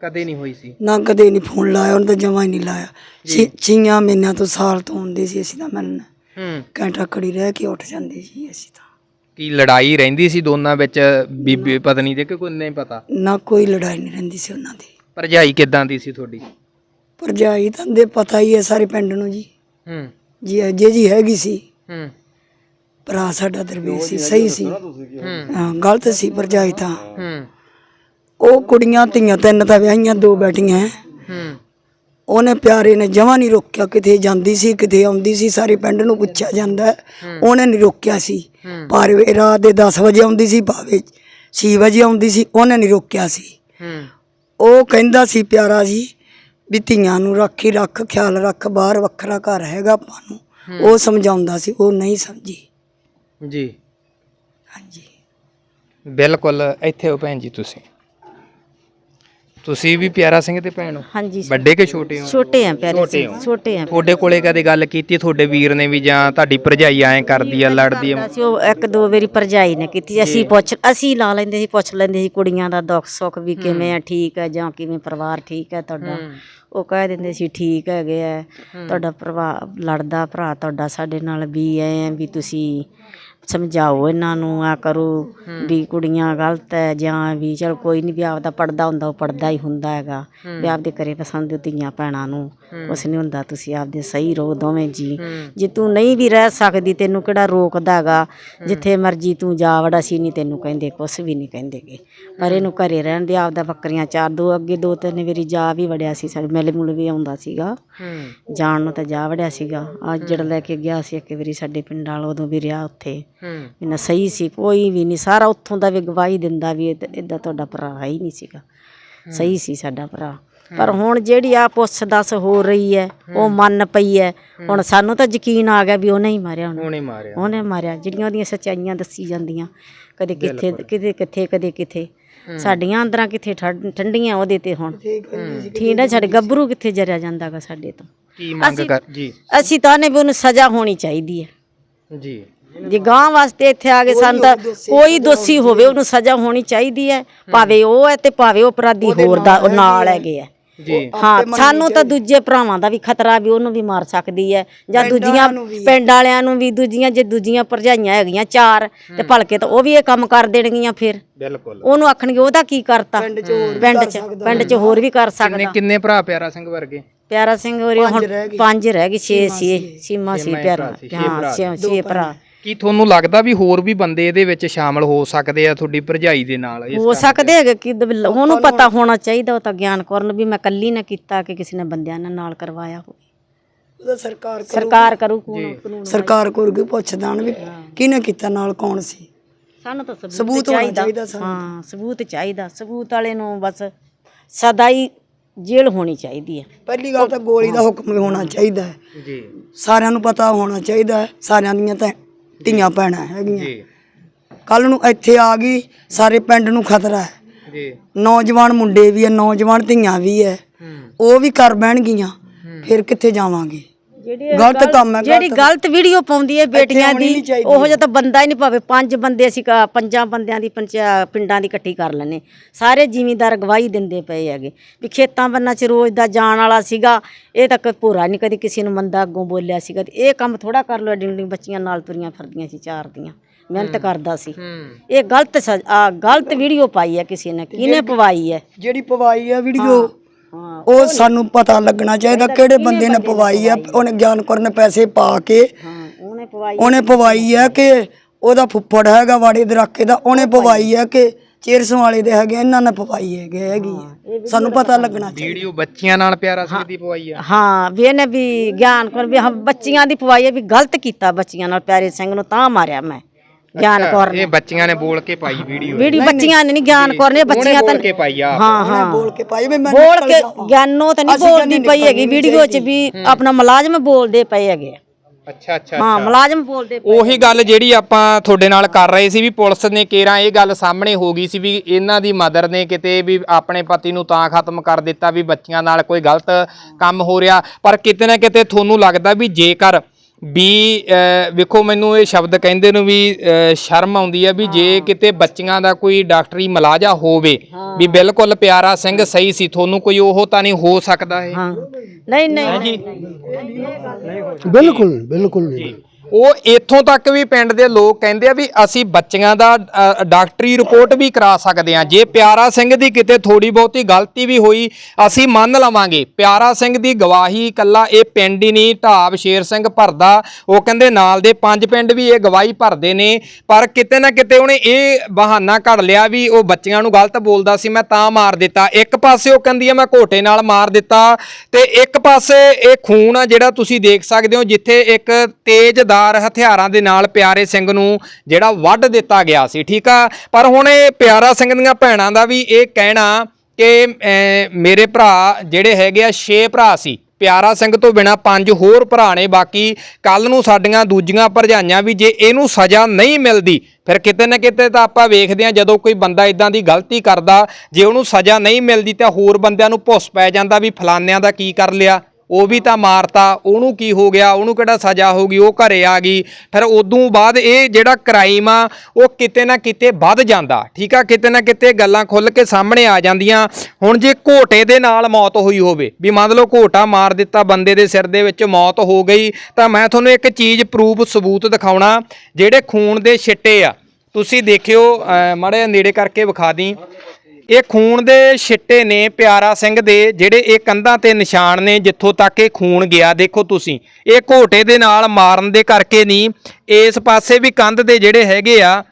ਕਦੇ ਨਹੀਂ ਹੋਈ ਸੀ। ਨਾ ਕਦੇ ਨਹੀਂ ਫੋਨ ਲਾਇਆ ਉਹਨੇ ਤਾਂ ਜਮਾ ਹੀ ਨਹੀਂ ਲਾਇਆ। ਛੇ- ਛੀਆਂ ਮਹੀਨਿਆਂ ਤੋਂ ਸਾਲ ਤੋਂ ਹੁੰਦੀ ਸੀ ਅਸੀਂ ਤਾਂ ਮਿਲਣ ਹੂੰ। ਘੰਟਾ ਖੜੀ ਰਹਿ ਕੇ ਉੱਠ ਜਾਂਦੇ ਸੀ ਅਸੀਂ ਤਾਂ। ਕੀ ਲੜਾਈ ਰਹਿੰਦੀ ਸੀ ਦੋਨਾਂ ਵਿੱਚ ਬੀਬੀ ਪਤਨੀ ਦੇ ਕਿ ਕੋਈ ਨਹੀਂ ਪਤਾ? ਨਾ ਕੋਈ ਲੜਾਈ ਨਹੀਂ ਰਹਿੰਦੀ ਸੀ ਉਹਨਾਂ ਦੀ। ਭਰਜਾਈ ਕਿਦਾਂ ਦੀ ਸੀ ਤੁਹਾਡੀ? ਭਰਜਾਈ ਤਾਂ ਦੇ ਪਤਾ ਹੀ ਹੈ ਸਾਰੇ ਪਿੰਡ ਨੂੰ ਜੀ। ਹੂੰ। ਜੀ ਅਜੇ ਜੀ ਹੈਗੀ ਸੀ। ਹੂੰ। ਭਰਾ ਸਾਡਾ ਦਰਵੇਸ਼ ਸੀ ਸਹੀ ਸੀ। ਹੂੰ। ਗਲਤ ਸੀ ਭਰਜਾਈ ਤਾਂ। ਹੂੰ। ਉਹ ਕੁੜੀਆਂ ਧੀਆਂ ਤਿੰਨ ਤਾਂ ਵਿਆਹੀਆਂ ਦੋ ਬੈਠੀਆਂ। ਹੈ। ਉਹਨੇ ਪਿਆਰੇ ਨੇ ਜਮਾ ਨਹੀਂ ਰੋਕਿਆ ਕਿਤੇ ਜਾਂਦੀ ਸੀ ਕਿਤੇ ਆਉਂਦੀ ਸੀ ਸਾਰੇ ਪਿੰਡ ਨੂੰ ਪੁੱਛਿਆ ਜਾਂਦਾ। ਉਹਨੇ ਨਹੀਂ ਰੋਕਿਆ ਸੀ। ਪਰ ਇਹ ਰਾਤ ਦੇ 10 ਵਜੇ ਆਉਂਦੀ ਸੀ ਭਾਵੇਂ 6 ਵਜੇ ਆਉਂਦੀ ਸੀ ਉਹਨੇ ਨਹੀਂ ਰੋਕਿਆ ਸੀ। ਉਹ ਕਹਿੰਦਾ ਸੀ ਪਿਆਰਾ ਜੀ ਵੀ ਧੀਆਂ ਨੂੰ ਰੱਖੀ ਰੱਖ ਖਿਆਲ ਰੱਖ ਬਾਹਰ ਵੱਖਰਾ ਘਰ ਹੈਗਾ ਆਪਾਂ ਨੂੰ। ਉਹ ਸਮਝਾਉਂਦਾ ਸੀ ਉਹ ਨਹੀਂ ਸਮਝੀ। ਜੀ। ਹਾਂਜੀ। ਬਿਲਕੁਲ ਇੱਥੇ ਹੋ ਭੈਣ ਜੀ ਤੁਸੀਂ। ਤੁਸੀਂ ਵੀ ਪਿਆਰਾ ਸਿੰਘ ਦੇ ਭੈਣ ਹੋ? ਹਾਂਜੀ ਵੱਡੇ ਕਿ ਛੋਟੇ ਹੋ? ਛੋਟੇ ਆ ਪਿਆਰੇ ਛੋਟੇ ਹੋ। ਛੋਟੇ ਆ। ਤੁਹਾਡੇ ਕੋਲੇ ਕਦੇ ਗੱਲ ਕੀਤੀ ਤੁਹਾਡੇ ਵੀਰ ਨੇ ਵੀ ਜਾਂ ਤੁਹਾਡੀ ਭਰਜਾਈ ਐਂ ਕਰਦੀ ਆ ਲੜਦੀ ਆ? ਅਸੀਂ ਉਹ ਇੱਕ ਦੋ ਵਾਰੀ ਭਰਜਾਈ ਨੇ ਕੀਤੀ। ਅਸੀਂ ਪੁੱਛ ਅਸੀਂ ਲਾ ਲੈਂਦੇ ਸੀ ਪੁੱਛ ਲੈਂਦੇ ਸੀ ਕੁੜੀਆਂ ਦਾ ਦੁੱਖ ਸੁੱਖ ਵੀ ਕਿਵੇਂ ਆ ਠੀਕ ਆ ਜਾਂ ਕਿਵੇਂ ਪਰਿਵਾਰ ਠੀਕ ਹੈ ਤੁਹਾਡਾ? ਉਹ ਕਹਿ ਦਿੰਦੇ ਸੀ ਠੀਕ ਹੈਗੇ ਆ ਤੁਹਾਡਾ ਪਰਿਵਾਰ ਲੜਦਾ ਭਰਾ ਤੁਹਾਡਾ ਸਾਡੇ ਨਾਲ ਵੀ ਐ ਆ ਵੀ ਤੁਸੀਂ ਸਮਝਾਓ ਇਹਨਾਂ ਨੂੰ ਆ ਕਰੋ ਵੀ ਕੁੜੀਆਂ ਗਲਤ ਹੈ ਜਾਂ ਵੀ ਚਲ ਕੋਈ ਨਹੀਂ ਵੀ ਆਪਦਾ ਪੜਦਾ ਹੁੰਦਾ ਉਹ ਪੜਦਾ ਹੀ ਹੁੰਦਾ ਹੈਗਾ। ਵੀ ਆਪਦੇ ਘਰੇ ਪਸੰਦ ਧੀਆਂ ਭੈਣਾਂ ਨੂੰ ਕੁਛ ਨਹੀਂ ਹੁੰਦਾ ਤੁਸੀਂ ਆਪਦੇ ਸਹੀ ਰਹੋ ਦੋਵੇਂ ਜੀ। ਜੇ ਤੂੰ ਨਹੀਂ ਵੀ ਰਹਿ ਸਕਦੀ ਤੈਨੂੰ ਕਿਹੜਾ ਰੋਕਦਾ ਹੈਗਾ ਜਿੱਥੇ ਮਰਜ਼ੀ ਤੂੰ ਜਾ ਵੜਾ ਸੀ ਨਹੀਂ ਤੈਨੂੰ ਕਹਿੰਦੇ ਕੁਛ ਵੀ ਨਹੀਂ ਕਹਿੰਦੇਗੇ। ਪਰ ਇਹਨੂੰ ਘਰੇ ਰਹਿਣ ਦੇ ਆਪਦਾ ਬੱਕਰੀਆਂ ਚਾਰ ਦੋ ਅੱਗੇ ਦੋ ਤਿੰਨ ਵਾਰੀ ਜਾ ਵੀ ਵੜਿਆ ਸੀ ਸਾਡੇ ਮਿਲ ਮੁਲ ਵੀ ਆਉਂਦਾ ਸੀਗਾ। ਜਾਣ ਨੂੰ ਤਾਂ ਜਾ ਵੜਿਆ ਸੀਗਾ। ਅੱਜ ਜਿਹੜਾ ਲੈ ਕੇ ਗਿਆ ਸੀ ਇੱਕ ਵਾਰੀ ਸਾਡੇ ਪਿੰਡ ਵਾਲ ਉਦੋਂ ਵੀ ਰਿਹਾ ਉੱਥੇ। ਇਹਨਾਂ ਸਹੀ ਸੀ ਕੋਈ ਵੀ ਨਹੀਂ ਸਾਰਾ ਉੱਥੋਂ ਦਾ ਵੀ ਗਵਾਹੀ ਦਿੰਦਾ ਵੀ ਇਦਾਂ ਤੁਹਾਡਾ ਭਰਾ ਹੀ ਨਹੀਂ ਸੀਗਾ। ਸਹੀ ਸੀ ਸਾਡਾ ਭਰਾ। ਪਰ ਹੁਣ ਜਿਹੜੀ ਆ ਪੁੱਛ ਦੱਸ ਹੋ ਰਹੀ ਹੈ ਉਹ ਮੰਨ ਪਈ ਹੈ। ਹੁਣ ਸਾਨੂੰ ਤਾਂ ਯਕੀਨ ਆ ਗਿਆ ਵੀ ਉਹਨੇ ਹੀ ਮਾਰਿਆ ਉਹਨੂੰ ਉਹਨੇ ਮਾਰਿਆ। ਉਹਨੇ ਮਾਰਿਆ। ਜਿਹੜੀਆਂ ਉਹਦੀਆਂ ਸੱਚਾਈਆਂ ਦੱਸੀ ਜਾਂਦੀਆਂ ਕਦੇ ਕਿੱਥੇ ਕਿਤੇ ਕਿੱਥੇ ਕਦੇ ਕਿੱਥੇ। ਸਾਡੀਆਂ ਅੰਦਰਾਂ ਕਿੱਥੇ ਠੰਡ- ਠੰਡੀਆਂ ਉਹਦੇ ਤੇ ਹੁਣ। ਠੀਕ ਹੈ ਸਾਡੇ ਗੱਭਰੂ ਕਿੱਥੇ ਜਰਿਆ ਜਾਂਦਾਗਾ ਸਾਡੇ ਤੋਂ। ਕੀ ਮੰਗ ਕਰ ਜੀ। ਅਸੀਂ ਤਾਂ ਨੇ ਵੀ ਉਹਨੂੰ ਸਜ਼ਾ ਹੋਣੀ ਚਾਹੀਦੀ ਹੈ। ਜੀ। ਜੇ ਗਾਂ ਵਾਸਤੇ ਇੱਥੇ ਆ ਗਏ ਸਾਨੂੰ ਤਾਂ ਕੋਈ ਦੋਸ਼ੀ ਹੋਵੇ ਉਹਨੂੰ ਸਜ਼ਾ ਹੋਣੀ ਚਾਹੀਦੀ ਹੈ। ਭਾਵੇਂ ਉਹ ਹੈ ਤੇ ਭਾਵੇਂ ਉਹ ਅਪਰਾਧੀ ਹੋਰ ਦਾ ਉਹ ਨਾਲ ਹੈਗੇ ਆ। ਜੀ। ਹਾਂ ਸਾਨੂੰ ਤਾਂ ਦੂਜੇ ਭਰਾਵਾਂ ਦਾ ਵੀ ਖਤਰਾ ਵੀ ਉਹਨੂੰ ਵੀ ਮਾਰ ਸਕਦੀ ਹੈ। ਜਾਂ ਦੂਜੀਆਂ ਪਿੰਡ ਵਾਲਿਆਂ ਨੂੰ ਵੀ ਦੂਜੀਆਂ ਜੇ ਦੂਜੀਆਂ ਭਰਜਾਈਆਂ ਹੈਗੀਆਂ ਚਾਰ ਤੇ ਭਲਕੇ ਤਾਂ ਉਹ ਵੀ ਇਹ ਕੰਮ ਕਰ ਦੇਣਗੀਆਂ ਫਿਰ। ਬਿਲਕੁਲ। ਉਹਨੂੰ ਆਖਣਗੇ ਉਹਦਾ ਕੀ ਕਰਤਾ? ਪਿੰਡ 'ਚ ਪਿੰਡ 'ਚ ਹੋਰ ਵੀ ਕਰ ਸਕਦਾ। ਕਿੰਨੇ ਭਰਾ ਪਿਆਰਾ ਸਿੰਘ ਵਰਗੇ? ਪਿਆਰਾ ਸਿੰਘ ਹੋਰੀ ਹੁਣ ਪੰਜ ਰਹਿ ਗਏ 6 ਸੀ। ਸੀਮਾ ਸੀ ਪਿਆਰਾ। ਹਾਂ ਛੇ- ਛੇ ਭਰਾ। ਕੀ ਤੁਹਾਨੂੰ ਲੱਗਦਾ ਵੀ ਹੋਰ ਵੀ ਬੰਦੇ ਇਹਦੇ ਵਿੱਚ ਸ਼ਾਮਲ ਹੋ ਸਕਦੇ ਆ ਤੁਹਾਡੀ ਭਰਜਾਈ ਦੇ ਨਾਲ ਇਸ ਹੋ ਸਕਦੇ ਹੈਗੇ ਕਿ ਉਹਨੂੰ ਪਤਾ ਹੋਣਾ ਚਾਹੀਦਾ ਉਹ ਤਾਂ ਗਿਆਨ ਕਰਨ ਵੀ ਮੈਂ ਕੱਲੀ ਨੇ ਕੀਤਾ ਕਿ ਕਿਸੇ ਨੇ ਬੰਦਿਆਂ ਨੇ ਨਾਲ ਕਰਵਾਇਆ ਹੋਵੇ। ਉਹਦਾ ਸਰਕਾਰ ਕਰੂ ਸਰਕਾਰ ਕਰੂ ਕਾਨੂੰਨ ਕਾਨੂੰਨ ਸਰਕਾਰ ਕੋਲ ਵੀ ਪੁੱਛਦਾਨ ਵੀ ਕਿਹਨੇ ਕੀਤਾ ਨਾਲ ਕੌਣ ਸੀ? ਸਾਨੂੰ ਤਾਂ ਸਬੂਤ, ਚਾਹੀਦਾ। ਹਾਂ ਸਬੂਤ ਚਾਹੀਦਾ। ਸਬੂਤ ਵਾਲੇ ਨੂੰ ਬਸ ਸਦਾ ਹੀ ਜੇਲ੍ਹ ਹੋਣੀ ਚਾਹੀਦੀ ਹੈ ਪਹਿਲੀ ਗੱਲ ਤਾਂ ਗੋਲੀ ਦਾ ਹੁਕਮ ਹੋਣਾ ਚਾਹੀਦਾ ਹੈ। ਜੀ। ਸਾਰਿਆਂ ਨੂੰ ਪਤਾ ਹੋਣਾ ਚਾਹੀਦਾ ਹੈ। ਸਾਰਿਆਂ ਦੀਆਂ ਤਾਂ ਧੀਆਂ ਭੈਣਾਂ ਹੈਗੀਆਂ। ਜੀ। ਕੱਲ ਨੂੰ ਇੱਥੇ ਆ ਗਈ ਸਾਰੇ ਪਿੰਡ ਨੂੰ ਖਤਰਾ ਹੈ। ਜੀ। ਨੌਜਵਾਨ ਮੁੰਡੇ ਵੀ ਹੈ ਨੌਜਵਾਨ ਧੀਆਂ ਵੀ ਹੈ। ਉਹ ਵੀ ਕਰ ਬਹਿਣਗੀਆਂ ਫਿਰ ਕਿੱਥੇ ਜਾਵਾਂਗੇ? ਗਲਤ ਕੰਮ ਹੈ ਜਿਹੜੀ ਗਲਤ। ਵੀਡੀਓ ਪਾਉਂਦੀ ਹੈ ਬੇਟੀਆਂ ਦੀ। ਉਹੋ ਜਿਹਾ ਤਾਂ ਬੰਦਾ ਹੀ ਨਹੀਂ ਭਾਵੇਂ ਪੰਜ ਬੰਦੇ ਅਸੀਂ ਕਾ- ਪੰਜਾਂ ਬੰਦਿਆਂ ਦੀ ਪੰਚਾ ਪਿੰਡਾਂ ਦੀ ਇਕੱਠੀ ਕਰ ਲੈਨੇ ਸਾਰੇ ਜ਼ਿਮੀਂਦਾਰ ਗਵਾਹੀ ਦਿੰਦੇ ਪਏ ਹੈਗੇ। ਵੀ ਖੇਤਾਂ ਬੰਨਾਂ 'ਚ ਰੋਜ਼ ਦਾ ਜਾਣ ਵਾਲਾ ਸੀਗਾ ਇਹ ਤਾਂ ਕੋਈ ਭੋਰਾ ਨਹੀਂ ਕਦੀ ਕਿਸੇ ਨੂੰ ਮੰਦਾ ਅੱਗੋਂ ਬੋਲਿਆ ਸੀਗਾ। ਤੇ ਇਹ ਕੰਮ ਥੋੜਾ ਕਰ ਲੋ ਡਿੰਡੀ ਬੱਚੀਆਂ ਨਾਲ ਤੁਰੀਆਂ ਫਿਰਦੀਆਂ ਸੀ ਚਾਰ ਦੀਆਂ। ਮਿਹਨਤ ਕਰਦਾ ਸੀ। ਇਹ ਗਲਤ ਗਲਤ ਵੀਡੀਓ ਪਾਈ ਹੈ ਕਿਸੇ ਨੇ ਕਿਹਨੇ ਪਵਾਈ ਹੈ? ਜਿਹੜੀ ਪਵਾਈ ਹੈ ਵੀਡੀਓ ਉਹ ਸਾਨੂੰ ਪਤਾ ਲੱਗਣਾ ਚਾਹੀਦਾ ਕਿਹੜੇ ਬੰਦੇ ਨੇ ਪਵਾਈ ਹੈ ਉਹਨੇ ਗਿਆਨਕੌਰ ਨੇ ਪੈਸੇ ਪਾ ਕੇ ਹਾਂ ਉਹਨੇ ਪਵਾਈ ਉਹਨੇ ਪਵਾਈ ਹੈ ਕਿ ਉਹਦਾ ਫੁੱਫੜ ਹੈਗਾ ਵਾੜੇ ਦੇ ਰਾਕੇ ਦਾ ਉਹਨੇ ਪਵਾਈ ਹੈ ਕਿ ਚੇਰਸ ਵਾਲੇ ਦੇ ਹੈਗੇ ਇਹਨਾਂ ਨੇ ਪਵਾਈ ਹੈਗੇ ਹੈਗੀ ਹੈ। ਸਾਨੂੰ ਪਤਾ ਲੱਗਣਾ ਚਾਹੀਦਾ। ਵੀਡੀਓ ਬੱਚੀਆਂ ਨਾਲ ਪਿਆਰਾ ਸਿੰਘ ਦੀ ਪਵਾਈ ਆ। ਹਾਂ ਵੀ ਇਹਨੇ ਵੀ ਗਿਆਨ ਕਰ ਵੀ ਹਾਂ ਬੱਚੀਆਂ ਦੀ ਪਵਾਈ ਹੈ ਵੀ ਗਲਤ ਕੀਤਾ ਬੱਚੀਆਂ ਨਾਲ ਪਿਆਰੇ ਸਿੰਘ ਨੂੰ ਤਾਂ ਮਾਰਿਆ ਮੈਂ। ਗਿਆਨ ਕੌਰ ਨੇ। ਇਹ ਬੱਚੀਆਂ ਨੇ ਬੋਲ ਕੇ ਪਾਈ ਵੀਡੀਓ ਵੀਡੀਓ ਬੱਚੀਆਂ ਨੇ ਨਹੀਂ ਗਿਆਨ ਕੌਰ ਨੇ ਬੱਚੀਆਂ ਤਾਂ ਬੋਲ ਕੇ ਪਾਈ ਆ ਹਾਂ ਹਾਂ। ਬੋਲ ਕੇ ਪਾਈ ਵੀ ਮੈਂ ਬੋਲ ਕੇ। ਗਿਆਨੋ ਤਾਂ ਨਹੀਂ ਬੋਲਦੀ ਪਈ ਹੈਗੀ ਵੀਡੀਓ 'ਚ ਵੀ ਆਪਣਾ ਮੁਲਾਜ਼ਮ ਬੋਲਦੇ ਪਏ ਹੈਗੇ। ਅੱਛਾ ਅੱਛਾ ਹਾਂ ਮੁਲਾਜ਼ਮ ਬੋਲਦੇ ਪਏ ਉਹੀ ਗੱਲ ਜਿਹੜੀ ਆਪਾਂ ਤੁਹਾਡੇ ਨਾਲ ਕਰ ਰਹੇ ਸੀ ਵੀ ਪੁਲਿਸ ਨੇ ਕੇਰਾਂ ਇਹ ਗੱਲ ਸਾਹਮਣੇ ਹੋ ਗਈ ਸੀ ਵੀ ਇਹਨਾਂ ਦੀ ਮਦਰ ਨੇ ਕਿਤੇ ਵੀ ਆਪਣੇ ਪਤੀ ਨੂੰ ਤਾਂ ਖਤਮ ਕਰ ਦਿੱਤਾ ਵੀ ਬੱਚੀਆਂ ਨਾਲ ਕੋਈ ਗਲਤ ਕੰਮ ਹੋ ਰਿਹਾ। ਪਰ ਕਿਤੇ ਨਾ ਕਿਤੇ ਤੁਹਾਨੂੰ ਲੱਗਦਾ ਵੀ ਜੇਕਰ ਵੀ ਵੇਖੋ ਮੈਨੂੰ ਇਹ ਸ਼ਬਦ ਕਹਿੰਦੇ ਨੂੰ ਵੀ ਸ਼ਰਮ ਆਉਂਦੀ ਹੈ ਵੀ ਜੇ ਕਿਤੇ ਬੱਚੀਆਂ ਦਾ ਕੋਈ ਡਾਕਟਰੀ ਮਲਾਜਾ ਹੋਵੇ ਵੀ ਬਿਲਕੁਲ ਪਿਆਰਾ ਸਿੰਘ ਸਹੀ ਸੀ ਤੁਹਾਨੂੰ ਕੋਈ ਉਹ ਤਾਂ ਨਹੀਂ ਹੋ ਸਕਦਾ ਇਹ? ਨਹੀਂ ਨਹੀਂ। ਬਿਲਕੁਲ ਬਿਲਕੁਲ ਨਹੀਂ। ਉਹ ਇੱਥੋਂ ਤੱਕ ਵੀ ਪਿੰਡ ਦੇ ਲੋਕ ਕਹਿੰਦੇ ਆ ਵੀ ਅਸੀਂ ਬੱਚਿਆਂ ਦਾ ਡਾਕਟਰੀ ਰਿਪੋਰਟ ਵੀ ਕਰਾ ਸਕਦੇ ਆ ਜੇ ਪਿਆਰਾ ਸਿੰਘ ਦੀ ਕਿਤੇ ਥੋੜੀ ਬਹੁਤੀ ਗਲਤੀ ਵੀ ਹੋਈ, ਅਸੀਂ ਮੰਨ ਲਵਾਂਗੇ। ਪਿਆਰਾ ਸਿੰਘ ਦੀ ਗਵਾਹੀ ਕੱਲਾ ਇਹ ਪਿੰਡ ਹੀ ਨਹੀਂ, ਢਾਬ ਸ਼ੇਰ ਸਿੰਘ ਭਰਦਾ। ਉਹ ਕਹਿੰਦੇ ਨਾਲ ਦੇ ਪੰਜ ਪਿੰਡ ਵੀ ਇਹ ਗਵਾਹੀ ਭਰਦੇ ਨੇ। ਪਰ ਕਿਤੇ ਨਾ ਕਿਤੇ ਉਹਨੇ ਇਹ ਬਹਾਨਾ ਘੜ ਲਿਆ ਵੀ ਉਹ ਬੱਚਿਆਂ ਨੂੰ ਗਲਤ ਬੋਲਦਾ ਸੀ, ਮੈਂ ਤਾਂ ਮਾਰ ਦਿੱਤਾ। ਇੱਕ ਪਾਸੇ ਉਹ ਕਹਿੰਦੀ ਆ, ਮੈਂ ਘੋਟੇ ਨਾਲ ਮਾਰ ਦਿੱਤਾ। ਤੇ ਇੱਕ ਪਾਸੇ ਇਹ ਖੂਨ ਆ ਜਿਹੜਾ ਤੁਸੀਂ ਦੇਖ ਸਕਦੇ ਹੋ, ਜਿੱਥੇ ਇੱਕ ਤੇਜ਼ ਦਾ ਤੇਜ਼ਦਾਰ ਹਥਿਆਰਾਂ ਦੇ ਨਾਲ ਪਿਆਰੇ ਸਿੰਘ ਨੂੰ ਜਿਹੜਾ ਵੱਢ ਦਿੱਤਾ ਗਿਆ ਸੀ, ਠੀਕ ਆ? ਪਰ ਹੁਣ ਇਹ ਪਿਆਰਾ ਸਿੰਘ ਦੀਆਂ ਭੈਣਾਂ ਦਾ ਵੀ ਇਹ ਕਹਿਣਾ ਕਿ ਮੇਰੇ ਭਰਾ ਜਿਹੜੇ ਹੈਗੇ ਆ 6 ਭਰਾ ਸੀ। ਪਿਆਰਾ ਸਿੰਘ ਤੋਂ ਬਿਨਾ ਪੰਜ ਹੋਰ ਭਰਾ ਨੇ, ਬਾਕੀ ਕੱਲ ਨੂੰ ਸਾਡੀਆਂ ਦੂਜੀਆਂ ਭਰਜਾਈਆਂ ਵੀ ਜੇ ਇਹਨੂੰ ਸਜ਼ਾ ਨਹੀਂ ਮਿਲਦੀ, ਫਿਰ ਕਿਤੇ ਨਾ ਕਿਤੇ ਤਾਂ ਆਪਾਂ ਵੇਖਦੇ ਹਾਂ ਜਦੋਂ ਕੋਈ ਬੰਦਾ ਇਦਾਂ ਦੀ ਗਲਤੀ ਕਰਦਾ, ਜੇ ਉਹਨੂੰ ਸਜ਼ਾ ਨਹੀਂ ਮਿਲਦੀ ਤਾਂ ਹੋਰ ਬੰਦਿਆਂ ਨੂੰ ਭੁੱਸ ਪੈ ਜਾਂਦਾ ਵੀ ਫਲਾਨਿਆਂ ਦਾ ਕੀ ਕਰ ਲਿਆ। ਉਹ ਵੀ ਤਾਂ ਮਾਰਤਾ, ਉਹਨੂੰ ਕੀ ਹੋ ਗਿਆ, ਉਹਨੂੰ ਕਿਹੜਾ ਸਜ਼ਾ ਹੋ ਗਈ, ਉਹ ਘਰੇ ਆ ਗਈ। ਫਿਰ ਉਦੋਂ ਬਾਅਦ ਇਹ ਜਿਹੜਾ ਕ੍ਰਾਈਮ ਆ, ਉਹ ਕਿਤੇ ਨਾ ਕਿਤੇ ਵੱਧ ਜਾਂਦਾ। ਠੀਕ ਆ, ਕਿਤੇ ਨਾ ਕਿਤੇ ਗੱਲਾਂ ਖੁੱਲ ਕੇ ਸਾਹਮਣੇ ਆ ਜਾਂਦੀਆਂ। ਹੁਣ ਜੇ ਘੋਟੇ ਦੇ ਨਾਲ ਮੌਤ ਹੋਈ ਹੋਵੇ, ਵੀ ਮੰਨ ਲਓ ਘੋਟਾ ਮਾਰ ਦਿੱਤਾ ਬੰਦੇ ਦੇ ਸਿਰ ਦੇ ਵਿੱਚ, ਮੌਤ ਹੋ ਗਈ, ਤਾਂ ਮੈਂ ਤੁਹਾਨੂੰ ਇੱਕ ਚੀਜ਼ ਪ੍ਰੂਫ ਸਬੂਤ ਦਿਖਾਉਣਾ, ਜਿਹੜੇ ਖੂਨ ਦੇ ਛਿੱਟੇ ਆ। ਤੁਸੀਂ ਦੇਖਿਓ ਮਾੜੇ ਨੇੜੇ ਕਰਕੇ ਵਿਖਾ ਦੀ। ਇਹ ਖੂਨ ਦੇ ਛਿੱਟੇ ਨੇ ਪਿਆਰਾ ਸਿੰਘ ਦੇ, ਜਿਹੜੇ ਇਹ ਕੰਧਾਂ ਤੇ ਨਿਸ਼ਾਨ ਨੇ ਜਿੱਥੋਂ ਤੱਕ ਇਹ ਖੂਨ ਗਿਆ। ਦੇਖੋ ਤੁਸੀਂ, ਇਹ ਘੋਟੇ ਦੇ ਨਾਲ ਮਾਰਨ ਦੇ ਕਰਕੇ ਨਹੀਂ, ਇਸ ਪਾਸੇ ਵੀ ਕੰਧ ਦੇ ਜਿਹੜੇ ਹੈਗੇ ਆ,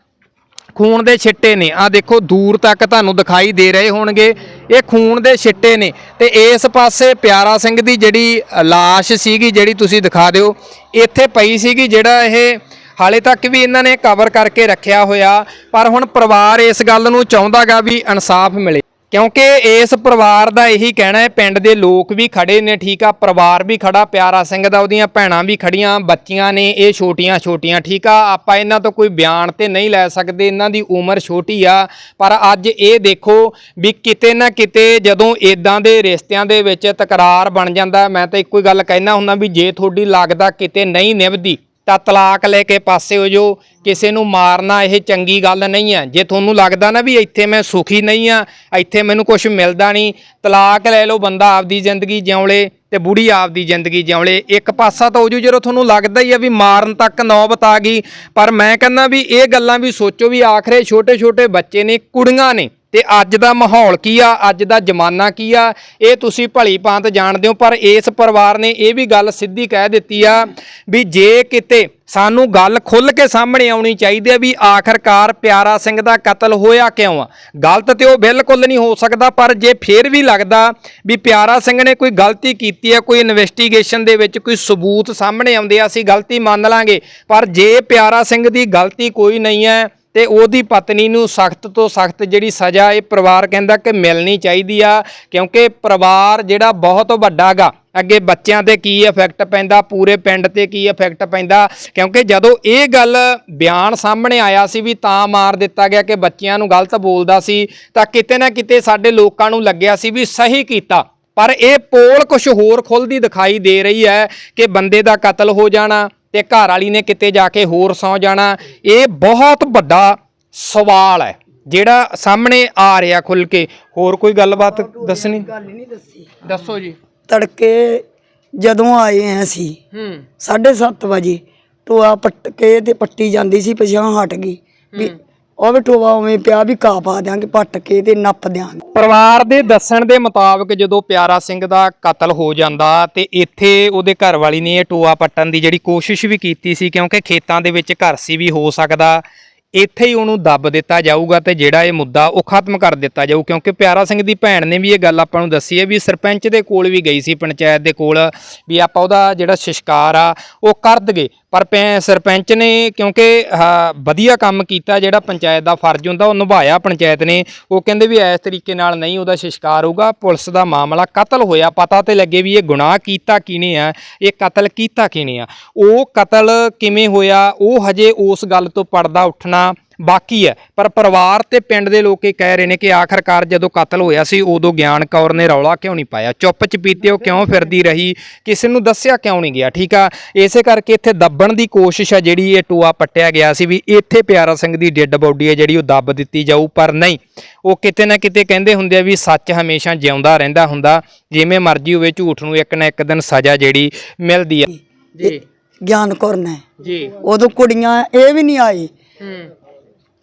ਖੂਨ ਦੇ ਛਿੱਟੇ ਨੇ। ਆ ਦੇਖੋ, ਦੂਰ ਤੱਕ ਤੁਹਾਨੂੰ ਦਿਖਾਈ ਦੇ ਰਹੇ ਹੋਣਗੇ। ਇਹ ਖੂਨ ਦੇ ਛਿੱਟੇ ਨੇ। ਤੇ ਇਸ ਪਾਸੇ ਪਿਆਰਾ ਸਿੰਘ ਦੀ ਜਿਹੜੀ ਲਾਸ਼ ਸੀਗੀ, ਜਿਹੜੀ ਤੁਸੀਂ ਦਿਖਾ ਦਿਓ, ਇੱਥੇ ਪਈ ਸੀਗੀ ਜਿਹੜਾ ਇਹ ਹਾਲੇ ਤੱਕ ਵੀ ਇਹਨਾਂ ਨੇ ਕਵਰ ਕਰਕੇ ਰੱਖਿਆ ਹੋਇਆ, ਪਰ ਹੁਣ ਪਰਿਵਾਰ ਇਸ ਗੱਲ ਨੂੰ ਚਾਹੁੰਦਾਗਾ ਵੀ ਇਨਸਾਫ ਮਿਲੇ। ਕਿਉਂਕਿ ਇਸ ਪਰਿਵਾਰ ਦਾ ਇਹੀ ਕਹਿਣਾ ਹੈ, ਪਿੰਡ ਦੇ ਲੋਕ ਵੀ ਖੜੇ ਨੇ, ਠੀਕ ਆ, ਪਰਿਵਾਰ ਵੀ ਖੜਾ, ਪਿਆਰਾ ਸਿੰਘ ਦਾ, ਉਹਦੀਆਂ ਭੈਣਾਂ ਵੀ ਖੜੀਆਂ, ਬੱਚੀਆਂ ਨੇ, ਇਹ ਛੋਟੀਆਂ ਛੋਟੀਆਂ, ਠੀਕ ਆ, ਆਪਾਂ ਇਹਨਾਂ ਤੋਂ ਕੋਈ ਬਿਆਨ ਤੇ ਨਹੀਂ ਲੈ ਸਕਦੇ, ਇਹਨਾਂ ਦੀ ਉਮਰ ਛੋਟੀ ਆ, ਪਰ ਅੱਜ ਇਹ ਦੇਖੋ ਵੀ ਕਿਤੇ ਨਾ ਕਿਤੇ ਜਦੋਂ ਇਦਾਂ ਦੇ ਰਿਸ਼ਤਿਆਂ ਦੇ ਵਿੱਚ ਤਕਰਾਰ ਬਣ ਜਾਂਦਾ, ਮੈਂ ਤਾਂ ਇੱਕੋ ਹੀ ਗੱਲ ਕਹਿਣਾ ਹੁੰਦਾ ਵੀ ਜੇ ਤੁਹਾਡੀ ਲੱਗਦਾ ਕਿਤੇ ਨਹੀਂ ਨਿਭਦੀ ਤਾਂ ਤਲਾਕ ਲੈ ਕੇ ਪਾਸੇ ਹੋ ਜੋ ਕਿਸੇ ਨੂੰ ਮਾਰਨਾ ਇਹ ਚੰਗੀ ਗੱਲ ਨਹੀਂ ਹੈ। ਜੇ ਤੁਹਾਨੂੰ ਲੱਗਦਾ ਨਾ ਵੀ ਇੱਥੇ ਮੈਂ ਸੁਖੀ ਨਹੀਂ ਆ ਇੱਥੇ ਮੈਨੂੰ ਕੁਝ ਮਿਲਦਾ ਨਹੀਂ, ਤਲਾਕ ਲੈ ਲਓ ਬੰਦਾ ਆਪਦੀ ਜ਼ਿੰਦਗੀ ਜਿਉਲੇ ਤੇ ਬੁੜੀ ਆਪਦੀ ਜ਼ਿੰਦਗੀ ਜਿਉਲੇ। ਇੱਕ ਪਾਸਾ ਤਾਂ ਹੋ ਜੂ ਜਦੋਂ ਤੁਹਾਨੂੰ ਲੱਗਦਾ ਹੀ ਆ ਵੀ ਮਾਰਨ ਤੱਕ ਨੌਬਤ ਆ ਗਈ। ਪਰ ਮੈਂ ਕਹਿੰਦਾ ਵੀ ਇਹ ਗੱਲਾਂ ਵੀ ਸੋਚੋ ਵੀ ਆਖਰੇ ਛੋਟੇ ਛੋਟੇ ਬੱਚੇ ਨੇ, ਕੁੜੀਆਂ ਨੇ। ਤੇ ਅੱਜ ਦਾ ਮਾਹੌਲ ਕੀ ਆ? ਅੱਜ ਦਾ ਜ਼ਮਾਨਾ ਕੀ ਆ? ਇਹ ਤੁਸੀਂ ਭਲੀ ਭਾਂਤ ਜਾਣਦੇ ਹੋ, ਪਰ ਇਸ ਪਰਿਵਾਰ ਨੇ ਇਹ ਵੀ ਗੱਲ ਸਿੱਧੀ ਕਹਿ ਦਿੱਤੀ ਆ ਵੀ ਜੇ ਕਿਤੇ ਸਾਨੂੰ ਗੱਲ ਖੁੱਲ ਕੇ ਸਾਹਮਣੇ ਆਉਣੀ ਚਾਹੀਦੀ ਹੈ ਵੀ ਆਖਰਕਾਰ ਪਿਆਰਾ ਸਿੰਘ ਦਾ ਕਤਲ ਹੋਇਆ ਕਿਉਂ ਆ? ਗਲਤ ਤੇ ਉਹ ਬਿਲਕੁਲ ਨਹੀਂ ਹੋ ਸਕਦਾ, ਪਰ ਜੇ ਫੇਰ ਵੀ ਲੱਗਦਾ ਵੀ ਪਿਆਰਾ ਸਿੰਘ ਨੇ ਕੋਈ ਗਲਤੀ ਕੀਤੀ ਹੈ ਕੋਈ ਇਨਵੈਸਟੀਗੇਸ਼ਨ ਦੇ ਵਿੱਚ ਕੋਈ ਸਬੂਤ ਸਾਹਮਣੇ ਆਉਂਦੇ ਆ, ਅਸੀਂ ਗਲਤੀ ਮੰਨ ਲਾਂਗੇ। ਪਰ ਜੇ ਪਿਆਰਾ ਸਿੰਘ ਦੀ ਗਲਤੀ ਕੋਈ ਨਹੀਂ ਹੈ ਤੇ ਉਹਦੀ ਪਤਨੀ ਨੂੰ ਸਖਤ ਤੋਂ ਸਖਤ ਜਿਹੜੀ ਸਜ਼ਾ ਇਹ ਪਰਿਵਾਰ ਕਹਿੰਦਾ ਕਿ ਮਿਲਣੀ ਚਾਹੀਦੀ ਆ, ਕਿਉਂਕਿ ਪਰਿਵਾਰ ਜਿਹੜਾ ਬਹੁਤ ਵੱਡਾ ਗਾ। ਅੱਗੇ ਬੱਚਿਆਂ ਤੇ ਕੀ ਇਫੈਕਟ ਪੈਂਦਾ, ਪੂਰੇ ਪਿੰਡ ਤੇ ਕੀ ਇਫੈਕਟ ਪੈਂਦਾ, ਕਿਉਂਕਿ ਜਦੋਂ ਇਹ ਗੱਲ ਬਿਆਨ ਸਾਹਮਣੇ ਆਇਆ ਸੀ ਵੀ ਤਾਂ ਮਾਰ ਦਿੱਤਾ ਗਿਆ ਕਿ ਬੱਚਿਆਂ ਨੂੰ ਗਲਤ ਬੋਲਦਾ ਸੀ, ਤਾਂ ਕਿਤੇ ਨਾ ਕਿਤੇ ਸਾਡੇ ਲੋਕਾਂ ਨੂੰ ਲੱਗਿਆ ਸੀ ਵੀ ਸਹੀ ਕੀਤਾ। ਪਰ ਇਹ ਪੋਲ ਕੁਝ ਹੋਰ ਖੁੱਲਦੀ ਦਿਖਾਈ ਦੇ ਰਹੀ ਹੈ ਕਿ ਬੰਦੇ ਦਾ ਕਤਲ ਹੋ ਜਾਣਾ ਤੇ ਘਰ ਵਾਲੀ ਨੇ ਕਿਤੇ ਜਾ ਕੇ ਹੋਰ ਸੌ ਜਾਣਾ। ਇਹ ਬਹੁਤ ਵੱਡਾ ਸਵਾਲ ਹੈ ਜਿਹੜਾ ਸਾਹਮਣੇ ਆ ਰਿਹਾ ਖੁੱਲ ਕੇ। ਹੋਰ ਕੋਈ ਗੱਲਬਾਤ ਦੱਸਣੀ? ਗੱਲ ਨਹੀਂ ਦੱਸੀ। ਦੱਸੋ ਜੀ। ਤੜਕੇ ਜਦੋਂ ਆਏ ਆ ਅਸੀਂ ਹੂੰ। 7:30 ਵਜੇ ਟੋਆ ਪੱਟ ਕੇ ਤੇ ਪੱਟੀ ਜਾਂਦੀ ਸੀ ਪਛਾਂ ਹਟ ਗਈ। ਵੀ ਉਹ ਵੀ ਟੋਆ ਉਵੇਂ ਪਿਆ ਵੀ ਕਾ ਪਾ ਦਿਆਂਗੇ, ਪੱਟ ਕੇ ਤੇ ਨੱਪ ਦਿਆਂਗੇ। ਪਰਿਵਾਰ ਦੇ ਦੱਸਣ ਦੇ ਮੁਤਾਬਕ ਜਦੋਂ ਪਿਆਰਾ ਸਿੰਘ ਦਾ ਕਤਲ ਹੋ ਜਾਂਦਾ ਤੇ ਇੱਥੇ ਉਹਦੇ ਘਰ ਵਾਲੀ ਨੇ ਇਹ ਟੋਆ ਪੱਟਣ ਦੀ ਜਿਹੜੀ ਕੋਸ਼ਿਸ਼ ਵੀ ਕੀਤੀ ਸੀ, ਕਿਉਂਕਿ ਖੇਤਾਂ ਦੇ ਵਿੱਚ ਘਰ ਸੀ ਵੀ ਹੋ ਸਕਦਾ, ਇੱਥੇ ਹੀ ਉਹਨੂੰ ਦੱਬ ਦਿੱਤਾ ਜਾਊਗਾ ਤੇ ਜਿਹੜਾ ਇਹ ਮੁੱਦਾ ਉਹ ਖਤਮ ਕਰ ਦਿੱਤਾ ਜਾਊ, ਕਿਉਂਕਿ ਪਿਆਰਾ ਸਿੰਘ ਦੀ ਭੈਣ ਨੇ ਵੀ ਇਹ ਗੱਲ ਆਪਾਂ ਨੂੰ ਦੱਸੀ ਹੈ ਵੀ ਸਰਪੰਚ ਦੇ ਕੋਲ ਵੀ ਗਈ ਸੀ, ਪੰਚਾਇਤ ਦੇ ਕੋਲ, ਵੀ ਆਪਾਂ ਉਹਦਾ ਜਿਹੜਾ ਸ਼ਿਸ਼ਕਾਰ ਆ, ਉਹ ਕਰ ਦਗੇ ਪਰ ਪੈ- ਸਰਪੰਚ ਨੇ ਕਿਉਂਕਿ ਆਹ, ਵਧੀਆ ਕੰਮ ਕੀਤਾ ਜਿਹੜਾ ਪੰਚਾਇਤ ਦਾ ਫਰਜ਼ ਹੁੰਦਾ ਉਹ ਨਿਭਾਇਆ ਪੰਚਾਇਤ ਨੇ। ਉਹ ਕਹਿੰਦੇ ਵੀ ਇਸ ਤਰੀਕੇ ਨਾਲ ਨਹੀਂ ਉਹਦਾ ਸ਼ਿਸ਼ਕਾਰ ਹੋਊਗਾ। ਪੁਲਿਸ ਦਾ ਮਾਮਲਾ ਕਤਲ ਹੋਇਆ। ਪਤਾ ਤੇ ਲੱਗੇ ਵੀ ਇਹ ਗੁਨਾਹ ਕੀਤਾ ਕਿਹਨੇ ਆ ਇਹ ਕਤਲ ਕੀਤਾ ਕਿਨੇ ਆ। ਉਹ ਕਤਲ ਕਿਵੇਂ ਹੋਇਆ ਉਹ ਹਜੇ ਉਸ ਗੱਲ ਤੋਂ ਪਰਦਾ ਉੱਠਣਾ ਬਾਕੀ ਹੈ। ਪਰ ਪਰਿਵਾਰ ਤੇ ਪਿੰਡ ਦੇ ਲੋਕ ਇਹ ਕਹਿ ਰਹੇ ਨੇ ਕਿ ਆਖਰਕਾਰ ਜਦੋਂ ਕਤਲ ਹੋਇਆ ਸੀ ਉਦੋਂ ਗਿਆਨ ਕੌਰ ਨੇ ਰੌਲਾ ਕਿਉਂ ਨਹੀਂ ਪਾਇਆ? ਚੁੱਪ ਚਪੀਤੇ ਉਹ ਕਿਉਂ ਫਿਰਦੀ ਰਹੀ? ਕਿਸੇ ਨੂੰ ਦੱਸਿਆ ਕਿਉਂ ਨਹੀਂ ਗਿਆ? ਠੀਕ ਆ? ਇਸੇ ਕਰਕੇ ਇੱਥੇ ਦੱਬਣ ਦੀ ਕੋਸ਼ਿਸ਼ ਹੈ ਜਿਹੜੀ ਇਹ ਟੂਆ ਪੱਟਿਆ ਗਿਆ ਸੀ ਵੀ ਇੱਥੇ ਪਿਆਰਾ ਸਿੰਘ ਦੀ ਡੈੱਡ ਬੋਡੀ ਹੈ ਜਿਹੜੀ ਉਹ ਦੱਬ ਦਿੱਤੀ ਜਾਊ ਪਰ ਨਹੀਂ। ਉਹ ਕਿਤੇ ਨਾ ਕਿਤੇ ਕਹਿੰਦੇ ਹੁੰਦੇ ਆ ਵੀ ਸੱਚ ਹਮੇਸ਼ਾ ਜਿਉਂਦਾ ਰਹਿੰਦਾ ਹੁੰਦਾ। ਜਿਵੇਂ ਮਰਜ਼ੀ ਹੋਵੇ ਝੂਠ ਨੂੰ ਇੱਕ ਨਾ ਇੱਕ ਦਿਨ ਸਜ਼ਾ ਜਿਹੜੀ ਮਿਲਦੀ ਹੈ ਜੀ। ਗਿਆਨ ਕਰਨਾ ਜੀ। ਉਦੋਂ ਕੁੜੀਆਂ ਇਹ ਵੀ ਨਹੀਂ ਹੂੰ।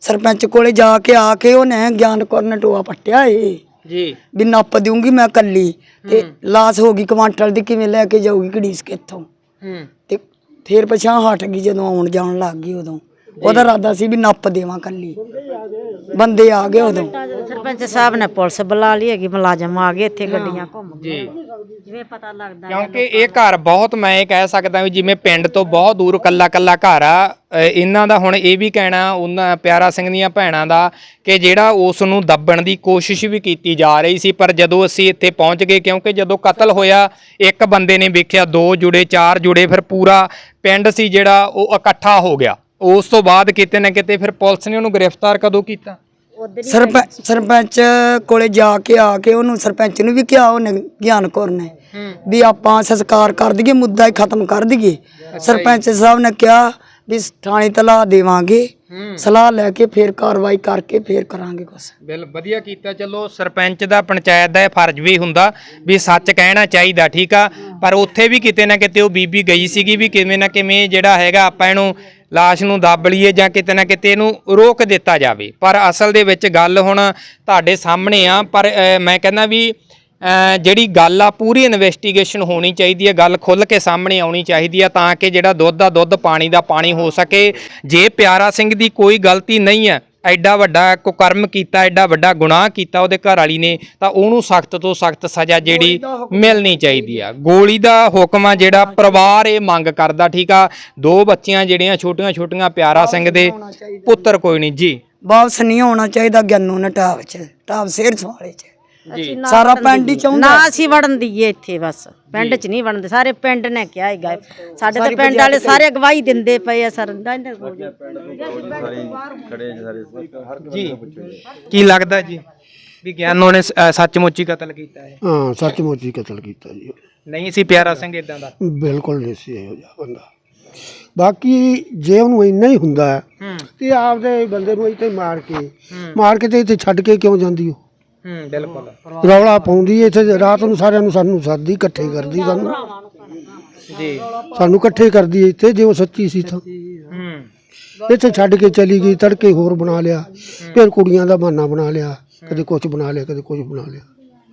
ਸਰਪੰਚ ਕੋਲੇ ਜਾ ਕੇ ਆ ਕੇ ਉਹਨੇ ਗਿਆਨ ਕਰਨ ਟੋਆ ਪੱਟਿਆ ਏ। ਜੀ। ਵੀ ਨੱਪ ਦਿਉਂਗੀ ਮੈਂ ਕੱਲੀ। ਤੇ ਲਾਸ ਹੋ ਗਈ ਕੁਆਂਟਲ ਦੀ ਕਿਵੇਂ ਲੈ ਕੇ ਜਾਊਗੀ ਘੜੀਸ ਕਿੱਥੋਂ? ਹੂੰ। ਤੇ ਫੇਰ ਪਛਾਂ ਹਟ ਗਈ ਜਦੋਂ ਆਉਣ ਜਾਣ ਲੱਗ ਗਈ ਉਦੋਂ। ਉਹਦਾ ਇਰਾਦਾ ਸੀ ਵੀ ਨੱਪ ਦੇਵਾਂ ਕੱਲੀ। ਬੰਦੇ ਆ ਗਏ ਉਦੋਂ। ਸਰਪੰਚ ਸਾਹਿਬ ਨੇ ਪੁਲਿਸ ਬੁਲਾ ਲਈ ਹੈਗੀ ਮੁਲਾਜ਼ਮ ਆ ਗਏ ਇੱਥੇ ਗੱਡੀਆਂ ਘੁੰਮ ਜੀ। ਜਿਵੇਂ ਪਤਾ ਲੱਗਦਾ ਕਿਉਂਕਿ ਇਹ ਘਰ ਬਹੁਤ ਮੈਂ ਇਹ ਕਹਿ ਸਕਦਾ ਵੀ ਜਿਵੇਂ ਪਿੰਡ ਤੋਂ ਬਹੁਤ ਦੂਰ ਕੱਲਾ ਕੱਲਾ ਘਰ ਆ ਅ, ਇਹਨਾਂ ਦਾ ਹੁਣ ਇਹ ਵੀ ਕਹਿਣਾ ਉਹਨਾਂ ਪਿਆਰਾ ਸਿੰਘ ਦੀਆਂ ਭੈਣਾਂ ਦਾ ਕਿ ਜਿਹੜਾ ਉਸ ਨੂੰ ਦੱਬਣ ਦੀ ਕੋਸ਼ਿਸ਼ ਵੀ ਕੀਤੀ ਜਾ ਰਹੀ ਸੀ ਪਰ ਜਦੋਂ ਅਸੀਂ ਇੱਥੇ ਪਹੁੰਚ ਗਏ ਕਿਉਂਕਿ ਜਦੋਂ ਕਤਲ ਹੋਇਆ ਇੱਕ ਬੰਦੇ ਨੇ ਵੇਖਿਆ ਦੋ ਜੁੜੇ ਚਾਰ ਜੁੜੇ ਫਿਰ ਪੂਰਾ ਪਿੰਡ ਸੀ ਜਿਹੜਾ ਉਹ ਇਕੱਠਾ ਹੋ ਗਿਆ। ਉਸ ਤੋਂ ਬਾਅਦ ਕਿਤੇ ਨਾ ਕਿਤੇ ਫਿਰ ਪੁਲਿਸ ਨੇ ਉਹਨੂੰ ਗ੍ਰਿਫਤਾਰ ਕਦੋਂ ਕੀਤਾ? ਸਰਪੰਚ ਸਰਪੰਚ ਕੋਲੇ ਜਾ ਕੇ ਆ ਕੇ ਉਹਨੂੰ ਸਰਪੰਚ ਨੂੰ ਵੀ ਕਿਹਾ ਉਹਨੇ ਗਿਆਨ ਕੌਰ ਨੇ ਵੀ ਆਪਾਂ ਸੰਸਕਾਰ ਕਰ ਦਈਏ ਮੁੱਦਾ ਹੀ ਖਤਮ ਕਰ ਦਈਏ। ਸਰਪੰਚ ਸਾਹਿਬ ਨੇ ਕਿਹਾ ਵੀ ਥਾਣੇ ਤਲਾ ਦੇਵਾਂਗੇ ਸਲਾਹ ਲੈ ਕੇ ਫੇਰ ਕਾਰਵਾਈ ਕਰਕੇ ਫੇਰ ਕਰਾਂਗੇ ਕੁਛ। ਬਿਲ ਵਧੀਆ ਕੀਤਾ ਚਲੋ ਸਰਪੰਚ ਦਾ ਪੰਚਾਇਤ ਦਾ ਇਹ ਫਰਜ਼ ਵੀ ਹੁੰਦਾ ਵੀ ਸੱਚ ਕਹਿਣਾ ਚਾਹੀਦਾ ਠੀਕ ਆ? ਪਰ ਉੱਥੇ ਵੀ ਕਿਤੇ ਨਾ ਕਿਤੇ ਉਹ ਬੀਬੀ ਗਈ ਸੀਗੀ ਵੀ ਕਿਵੇਂ ਨਾ ਕਿਵੇਂ ਜਿਹੜਾ ਹੈਗਾ ਆਪਾਂ ਇਹਨੂੰ ਲਾਸ਼ ਨੂੰ ਦੱਬ ਲਈਏ ਜਾਂ ਕਿਤੇ ਨਾ ਕਿਤੇ ਇਹਨੂੰ ਰੋਕ ਦਿੱਤਾ ਜਾਵੇ। ਪਰ ਅਸਲ ਦੇ ਵਿੱਚ ਗੱਲ ਹੁਣ ਤੁਹਾਡੇ ਸਾਹਮਣੇ ਆ, ਪਰ ਮੈਂ ਕਹਿੰਦਾ ਵੀ ਜਿਹੜੀ ਗੱਲ ਆ, ਪੂਰੀ ਇਨਵੈਸਟੀਗੇਸ਼ਨ ਹੋਣੀ ਚਾਹੀਦੀ ਹੈ, ਗੱਲ ਖੁੱਲ ਕੇ ਸਾਹਮਣੇ ਆਉਣੀ ਚਾਹੀਦੀ ਆ ਤਾਂ ਕਿ ਜਿਹੜਾ ਦੁੱਧ ਦਾ ਦੁੱਧ ਪਾਣੀ ਦਾ ਪਾਣੀ ਹੋ ਸਕੇ। ਜੇ ਪਿਆਰਾ ਸਿੰਘ ਦੀ ਕੋਈ ਗਲਤੀ ਨਹੀਂ ਹੈ ਐਡਾ ਵੱਡਾ ਕੁਕਰਮ ਕੀਤਾ ਐਡਾ ਵੱਡਾ ਗੁਨਾਹ ਕੀਤਾ ਉਹਦੇ ਘਰ ਵਾਲੀ ਨੇ ਤਾਂ ਉਹਨੂੰ ਸਖਤ ਤੋਂ ਸਖਤ ਸਜ਼ਾ ਜਿਹੜੀ ਮਿਲਣੀ ਚਾਹੀਦੀ ਆ। ਗੋਲੀ ਦਾ ਹੁਕਮ ਆ ਜਿਹੜਾ ਪਰਿਵਾਰ ਇਹ ਮੰਗ ਕਰਦਾ ਠੀਕ ਆ? ਦੋ ਬੱਚੀਆਂ ਜਿਹੜੀਆਂ ਛੋਟੀਆਂ ਛੋਟੀਆਂ ਪਿਆਰਾ ਸਿੰਘ ਦੇ ਪੁੱਤਰ ਕੋਈ ਨਹੀਂ। ਜੀ। ਵਾਪਸ ਨਹੀਂ ਆਉਣਾ ਚਾਹੀਦਾ ਗਿਆਨੂ ਨੇ ਟਾਪ ਚ ਟਾਪ ਸਿਰ ਸਵਾਲੇ ਚ। ਜੀ। ਸਾਰਾ ਪਿੰਡ ਹੀ ਚਾਹੁੰਦਾ ਨਾ ਅਸੀਂ ਵੜਨ ਦਈਏ ਇੱਥੇ ਬਸ। ਪਿੰਡ 'ਚ ਨਹੀਂ ਵੜਨ ਸਾਰੇ ਪਿੰਡ ਨੇ ਕਿਹਾ ਹੈਗਾ। ਸਾਡੇ ਤਾਂ ਪਿੰਡ ਵਾਲੇ ਸਾਰੇ ਗਵਾਹੀ ਦਿੰਦੇ ਪਏ ਆ ਸਰ। ਖੜੇ ਸਾਰੇ। ਜੀ। ਕੀ ਲੱਗਦਾ ਜੀ ਵੀ ਗਿਆਨੋ ਨੇ ਸ- ਅ, ਸੱਚਮੁੱਚ ਹੀ ਕਤਲ ਕੀਤਾ ਹੈ? ਹਾਂ ਸੱਚਮੁੱਚ ਹੀ ਕਤਲ ਕੀਤਾ ਜੀ। ਨਹੀਂ ਸੀ ਪਿਆਰਾ ਸਿੰਘ ਇਦਾਂ ਦਾ? ਬਿਲਕੁਲ ਨਹੀਂ ਸੀ ਇਹੋ ਜਿਹਾ ਬੰਦਾ। ਬਾਕੀ ਜੇ ਉਹਨੂੰ ਇੰਨਾ ਹੀ ਹੁੰਦਾ ਹੈ, ਹੂੰ। ਤੇ ਆਪਦੇ ਬੰਦੇ ਨੂੰ ਇੱਥੇ ਮਾਰ ਕੇ ਮਾਰ ਕੇ ਤੇ ਇੱਥੇ ਛੱਡ ਕੇ ਕਿਉਂ ਜਾਂਦੀ ਉਹ? ਹੂੰ ਬਿਲਕੁਲ। ਰੌਲਾ ਪਾਉਂਦੀ ਇੱਥੇ ਰਾਤ ਨੂੰ ਸਾਰਿਆਂ ਨੂੰ ਸਾਨੂੰ ਸੱਦਦੀ ਇਕੱਠੇ ਕਰਦੀ ਸਾਨੂੰ। ਜੀ। ਸਾਨੂੰ ਇਕੱਠੇ ਕਰਦੀ ਇੱਥੇ ਜੇ ਉਹ ਸੱਚੀ ਸੀ ਤਾਂ ਹੂੰ। ਇੱਥੇ ਛੱਡ ਕੇ ਚਲੀ ਗਈ ਤੜਕੇ ਹੋਰ ਬਣਾ ਲਿਆ ਫਿਰ ਕੁੜੀਆਂ ਦਾ ਬਹਾਨਾ ਬਣਾ ਲਿਆ ਕਦੇ ਕੁਝ ਬਣਾ ਲਿਆ ਕਦੇ ਕੁਝ ਬਣਾ ਲਿਆ।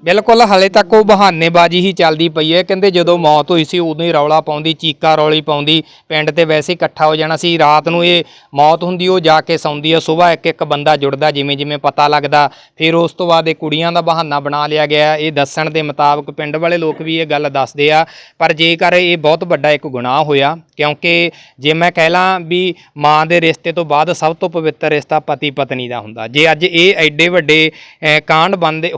ਬਿਲਕੁਲ ਹਲੇ ਤੱਕ ਉਹ ਬਹਾਨੇਬਾਜ਼ੀ ਹੀ ਚੱਲਦੀ ਪਈ ਹੈ। ਕਹਿੰਦੇ ਜਦੋਂ ਮੌਤ ਹੋਈ ਸੀ ਉਦੋਂ ਹੀ ਰੌਲਾ ਪਾਉਂਦੀ ਚੀਕਾ ਰੌਲੀ ਪਾਉਂਦੀ। ਪਿੰਡ ਤੇ ਵੈਸੇ ਇਕੱਠਾ ਹੋ ਜਾਣਾ ਸੀ। ਰਾਤ ਨੂੰ ਇਹ ਮੌਤ ਹੁੰਦੀ ਉਹ ਜਾ ਕੇ ਸੌਂਦੀ ਹੈ। ਸਵੇਰ ਇੱਕ ਇੱਕ ਬੰਦਾ ਜੁੜਦਾ ਜਿਵੇਂ ਜਿਵੇਂ ਪਤਾ ਲੱਗਦਾ। ਫਿਰ ਉਸ ਤੋਂ ਬਾਅਦ ਇਹ ਕੁੜੀਆਂ ਦਾ ਬਹਾਨਾ ਬਣਾ ਲਿਆ ਗਿਆ। ਇਹ ਦੱਸਣ ਦੇ ਮੁਤਾਬਕ ਪਿੰਡ ਵਾਲੇ ਲੋਕ ਵੀ ਇਹ ਗੱਲ ਦੱਸਦੇ ਆ। ਪਰ ਜੇਕਰ ਇਹ ਬਹੁਤ ਵੱਡਾ ਇੱਕ ਗੁਨਾਹ ਹੋਇਆ ਕਿਉਂਕਿ ਜੇ ਮੈਂ ਕਹਿ ਲਾਂ ਵੀ ਮਾਂ ਦੇ ਰਿਸ਼ਤੇ ਤੋਂ ਬਾਅਦ ਸਭ ਤੋਂ ਪਵਿੱਤਰ ਰਿਸ਼ਤਾ ਪਤੀ ਪਤਨੀ ਦਾ ਹੁੰਦਾ। ਜੇ ਅੱਜ ਇਹ ਐਡੇ ਵੱਡੇ ਅਹ, ਕਾਂਡ ਬੰਦੇ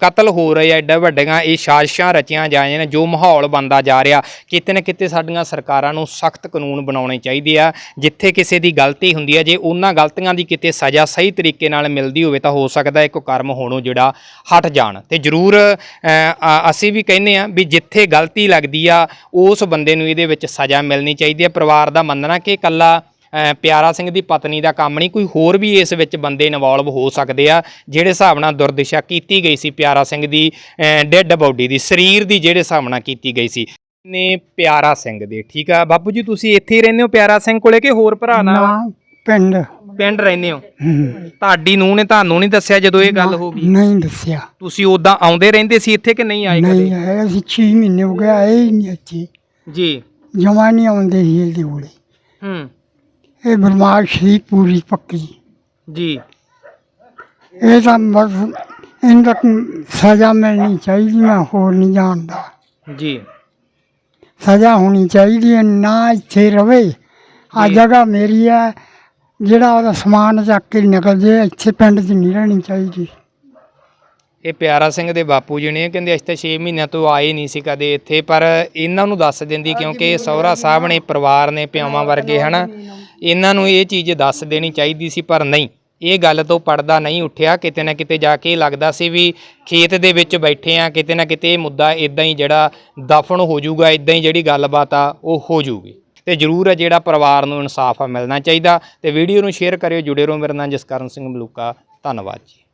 ਕਤਲ ਹੋ ਰਹੇ ਐਡਾ ਵੱਡੀਆਂ ਇਹ ਸਾਜ਼ਿਸ਼ਾਂ ਰਚੀਆਂ ਜਾ ਰਹੀਆਂ ਨੇ, ਜੋ ਮਾਹੌਲ ਬਣਦਾ ਜਾ ਰਿਹਾ। ਕਿਤੇ ਨਾ ਕਿਤੇ ਸਾਡੀਆਂ ਸਰਕਾਰਾਂ ਨੂੰ ਸਖਤ ਕਾਨੂੰਨ ਬਣਾਉਣੇ ਚਾਹੀਦੇ ਆ। ਜਿੱਥੇ ਕਿਸੇ ਦੀ ਗਲਤੀ ਹੁੰਦੀ ਹੈ, ਜੇ ਉਹਨਾਂ ਗਲਤੀਆਂ ਦੀ ਕਿਤੇ ਸਜ਼ਾ ਸਹੀ ਤਰੀਕੇ ਨਾਲ ਮਿਲਦੀ ਹੋਵੇ, ਤਾਂ ਹੋ ਸਕਦਾ ਇੱਕ ਕਰਮ ਹੋਣੋਂ ਜਿਹੜਾ ਹਟ ਜਾਣ। ਤੇ ਜ਼ਰੂਰ ਅਸੀਂ ਵੀ ਕਹਿੰਦੇ ਆ ਵੀ ਜਿੱਥੇ ਗਲਤੀ ਲੱਗਦੀ ਆ, ਉਸ ਬੰਦੇ ਨੂੰ ਇਹਦੇ ਵਿੱਚ ਸਜ਼ਾ ਮਿਲਣੀ ਚਾਹੀਦੀ ਹੈ। ਪਰਿਵਾਰ ਦਾ ਮੰਨਣਾ ਕਿ ਇਕੱਲਾ ਪਿਆਰਾ ਸਿੰਘ ਦੀ ਪਤਨੀ ਦਾ ਕੰਮ ਨਹੀਂ ਕੋਈ ਹੋਰ ਵੀ ਇਸ ਵਿੱਚ ਬੰਦੇ ਇਨਵੋਲਵ ਹੋ ਸਕਦੇ ਆ ਜਿਹੜੇ ਹਿਸਾਬ ਨਾਲ ਦੁਰਦਿਸ਼ਾ ਕੀਤੀ ਗਈ ਸੀ ਪਿਆਰਾ ਸਿੰਘ ਦੀ ਡੈੱਡ ਬਾਡੀ ਦੀ ਸਰੀਰ ਦੀ ਜਿਹੜੇ ਹਿਸਾਬ ਨਾਲ ਕੀਤੀ ਗਈ ਸੀ ਨੇ ਪਿਆਰਾ ਸਿੰਘ ਦੇ ਠੀਕ ਆ? ਬਾਪੂ ਜੀ ਤੁਸੀਂ ਇੱਥੇ ਹੀ ਰਹਿੰਦੇ ਹੋ ਪਿਆਰਾ ਸਿੰਘ ਕੋਲੇ ਕਿ ਹੋਰ ਭਰਾ ਨਾਲ? ਪਿੰਡ। ਪਿੰਡ ਰਹਿੰਦੇ ਹੋ? ਤੁਹਾਡੀ ਨੂੰਹ ਨੇ ਤੁਹਾਨੂੰ ਨਹੀਂ ਦੱਸਿਆ ਜਦੋਂ ਇਹ ਗੱਲ ਹੋ ਗਈ? ਨਹੀਂ ਦੱਸਿਆ। ਤੁਸੀਂ ਉਦਾਂ ਆਉਂਦੇ ਰਹਿੰਦੇ ਸੀ ਇੱਥੇ ਕਿ ਨਹੀਂ ਆਏ ਨਹੀਂ ਕਦੇ ਆਇਆ ਅਸੀਂ 6 ਮਹੀਨੇ ਹੋ ਗਏ ਆਏ ਹੀ ਨਹੀਂ ਇੱਥੇ। ਜੀ। ਜਮਾ ਨਹੀਂ ਆਉਂਦੇ ਸੀ ਇਹਦੇ ਕੋਲੇ। ਹੂੰ। ਇਹ ਬਰਮਾਸ਼ ਸੀ ਪੂਰੀ ਪੱਕੀ। ਜੀ। ਇਹ ਤਾਂ ਬਸ ਇਹਨਾਂ ਸਜ਼ਾ ਮਿਲਣੀ ਚਾਹੀਦੀ ਮੈਂ ਹੋਰ ਨਹੀਂ ਜਾਣਦਾ। ਜੀ। ਸਜ਼ਾ ਹੋਣੀ ਚਾਹੀਦੀ ਹੈ ਨਾ ਇੱਥੇ ਰਵੇ। ਆ ਜਗ੍ਹਾ ਮੇਰੀ ਹੈ ਜਿਹੜਾ ਉਹਦਾ ਸਮਾਨ ਚੱਕ ਕੇ ਨਿਕਲ ਜੇ ਇੱਥੇ ਪਿੰਡ 'ਚ ਨਹੀਂ ਰਹਿਣੀ ਚਾਹੀਦੀ। ਇਹ ਪਿਆਰਾ ਸਿੰਘ ਦੇ ਬਾਪੂ ਜੀ ਨੇ ਕਹਿੰਦੇ ਅਸੀਂ ਤਾਂ 6 ਮਹੀਨਿਆਂ ਤੋਂ ਆਏ ਨਹੀਂ ਸੀ ਕਦੇ ਇੱਥੇ ਪਰ ਇਹਨਾਂ ਨੂੰ ਦੱਸ ਦਿੰਦੀ ਕਿਉਂਕਿ ਸਹੁਰਾ ਸਾਹਿਬ ਨੇ ਪਰਿਵਾਰ ਨੇ ਪਿਆਵਾਂ ਵਰਗੇ ਹਨਾ। ਇਹਨਾਂ ਨੂੰ ਇਹ ਚੀਜ਼ ਦੱਸ ਦੇਣੀ ਚਾਹੀਦੀ ਸੀ, ਪਰ ਨਹੀਂ। ਇਹ ਗੱਲ ਤੋਂ ਪਰਦਾ ਨਹੀਂ ਉੱਠਿਆ। ਕਿਤੇ ਨਾ ਕਿਤੇ ਜਾ ਕੇ ਇਹ ਲੱਗਦਾ ਸੀ ਵੀ ਖੇਤ ਦੇ ਵਿੱਚ ਬੈਠੇ ਆ, ਕਿਤੇ ਨਾ ਕਿਤੇ ਇਹ ਮੁੱਦਾ ਇਦਾਂ ਹੀ ਜਿਹੜਾ ਦਫਨ ਹੋ ਜਾਊਗਾ ਇਦਾਂ ਹੀ ਜਿਹੜੀ ਗੱਲਬਾਤ ਆ, ਉਹ ਹੋ ਜਾਊਗੀ। ਤੇ ਜ਼ਰੂਰ ਹੈ ਜਿਹੜਾ ਪਰਿਵਾਰ ਨੂੰ ਇਨਸਾਫ ਆ ਮਿਲਣਾ ਚਾਹੀਦਾ। ਤੇ ਵੀਡੀਓ ਨੂੰ ਸ਼ੇਅਰ ਕਰਿਓ ਜੁੜੇ ਰਹੋ ਮੇਰੇ ਨਾਲ ਜਸਕਰਨ ਸਿੰਘ ਮਲੂਕਾ। ਧੰਨਵਾਦ ਜੀ।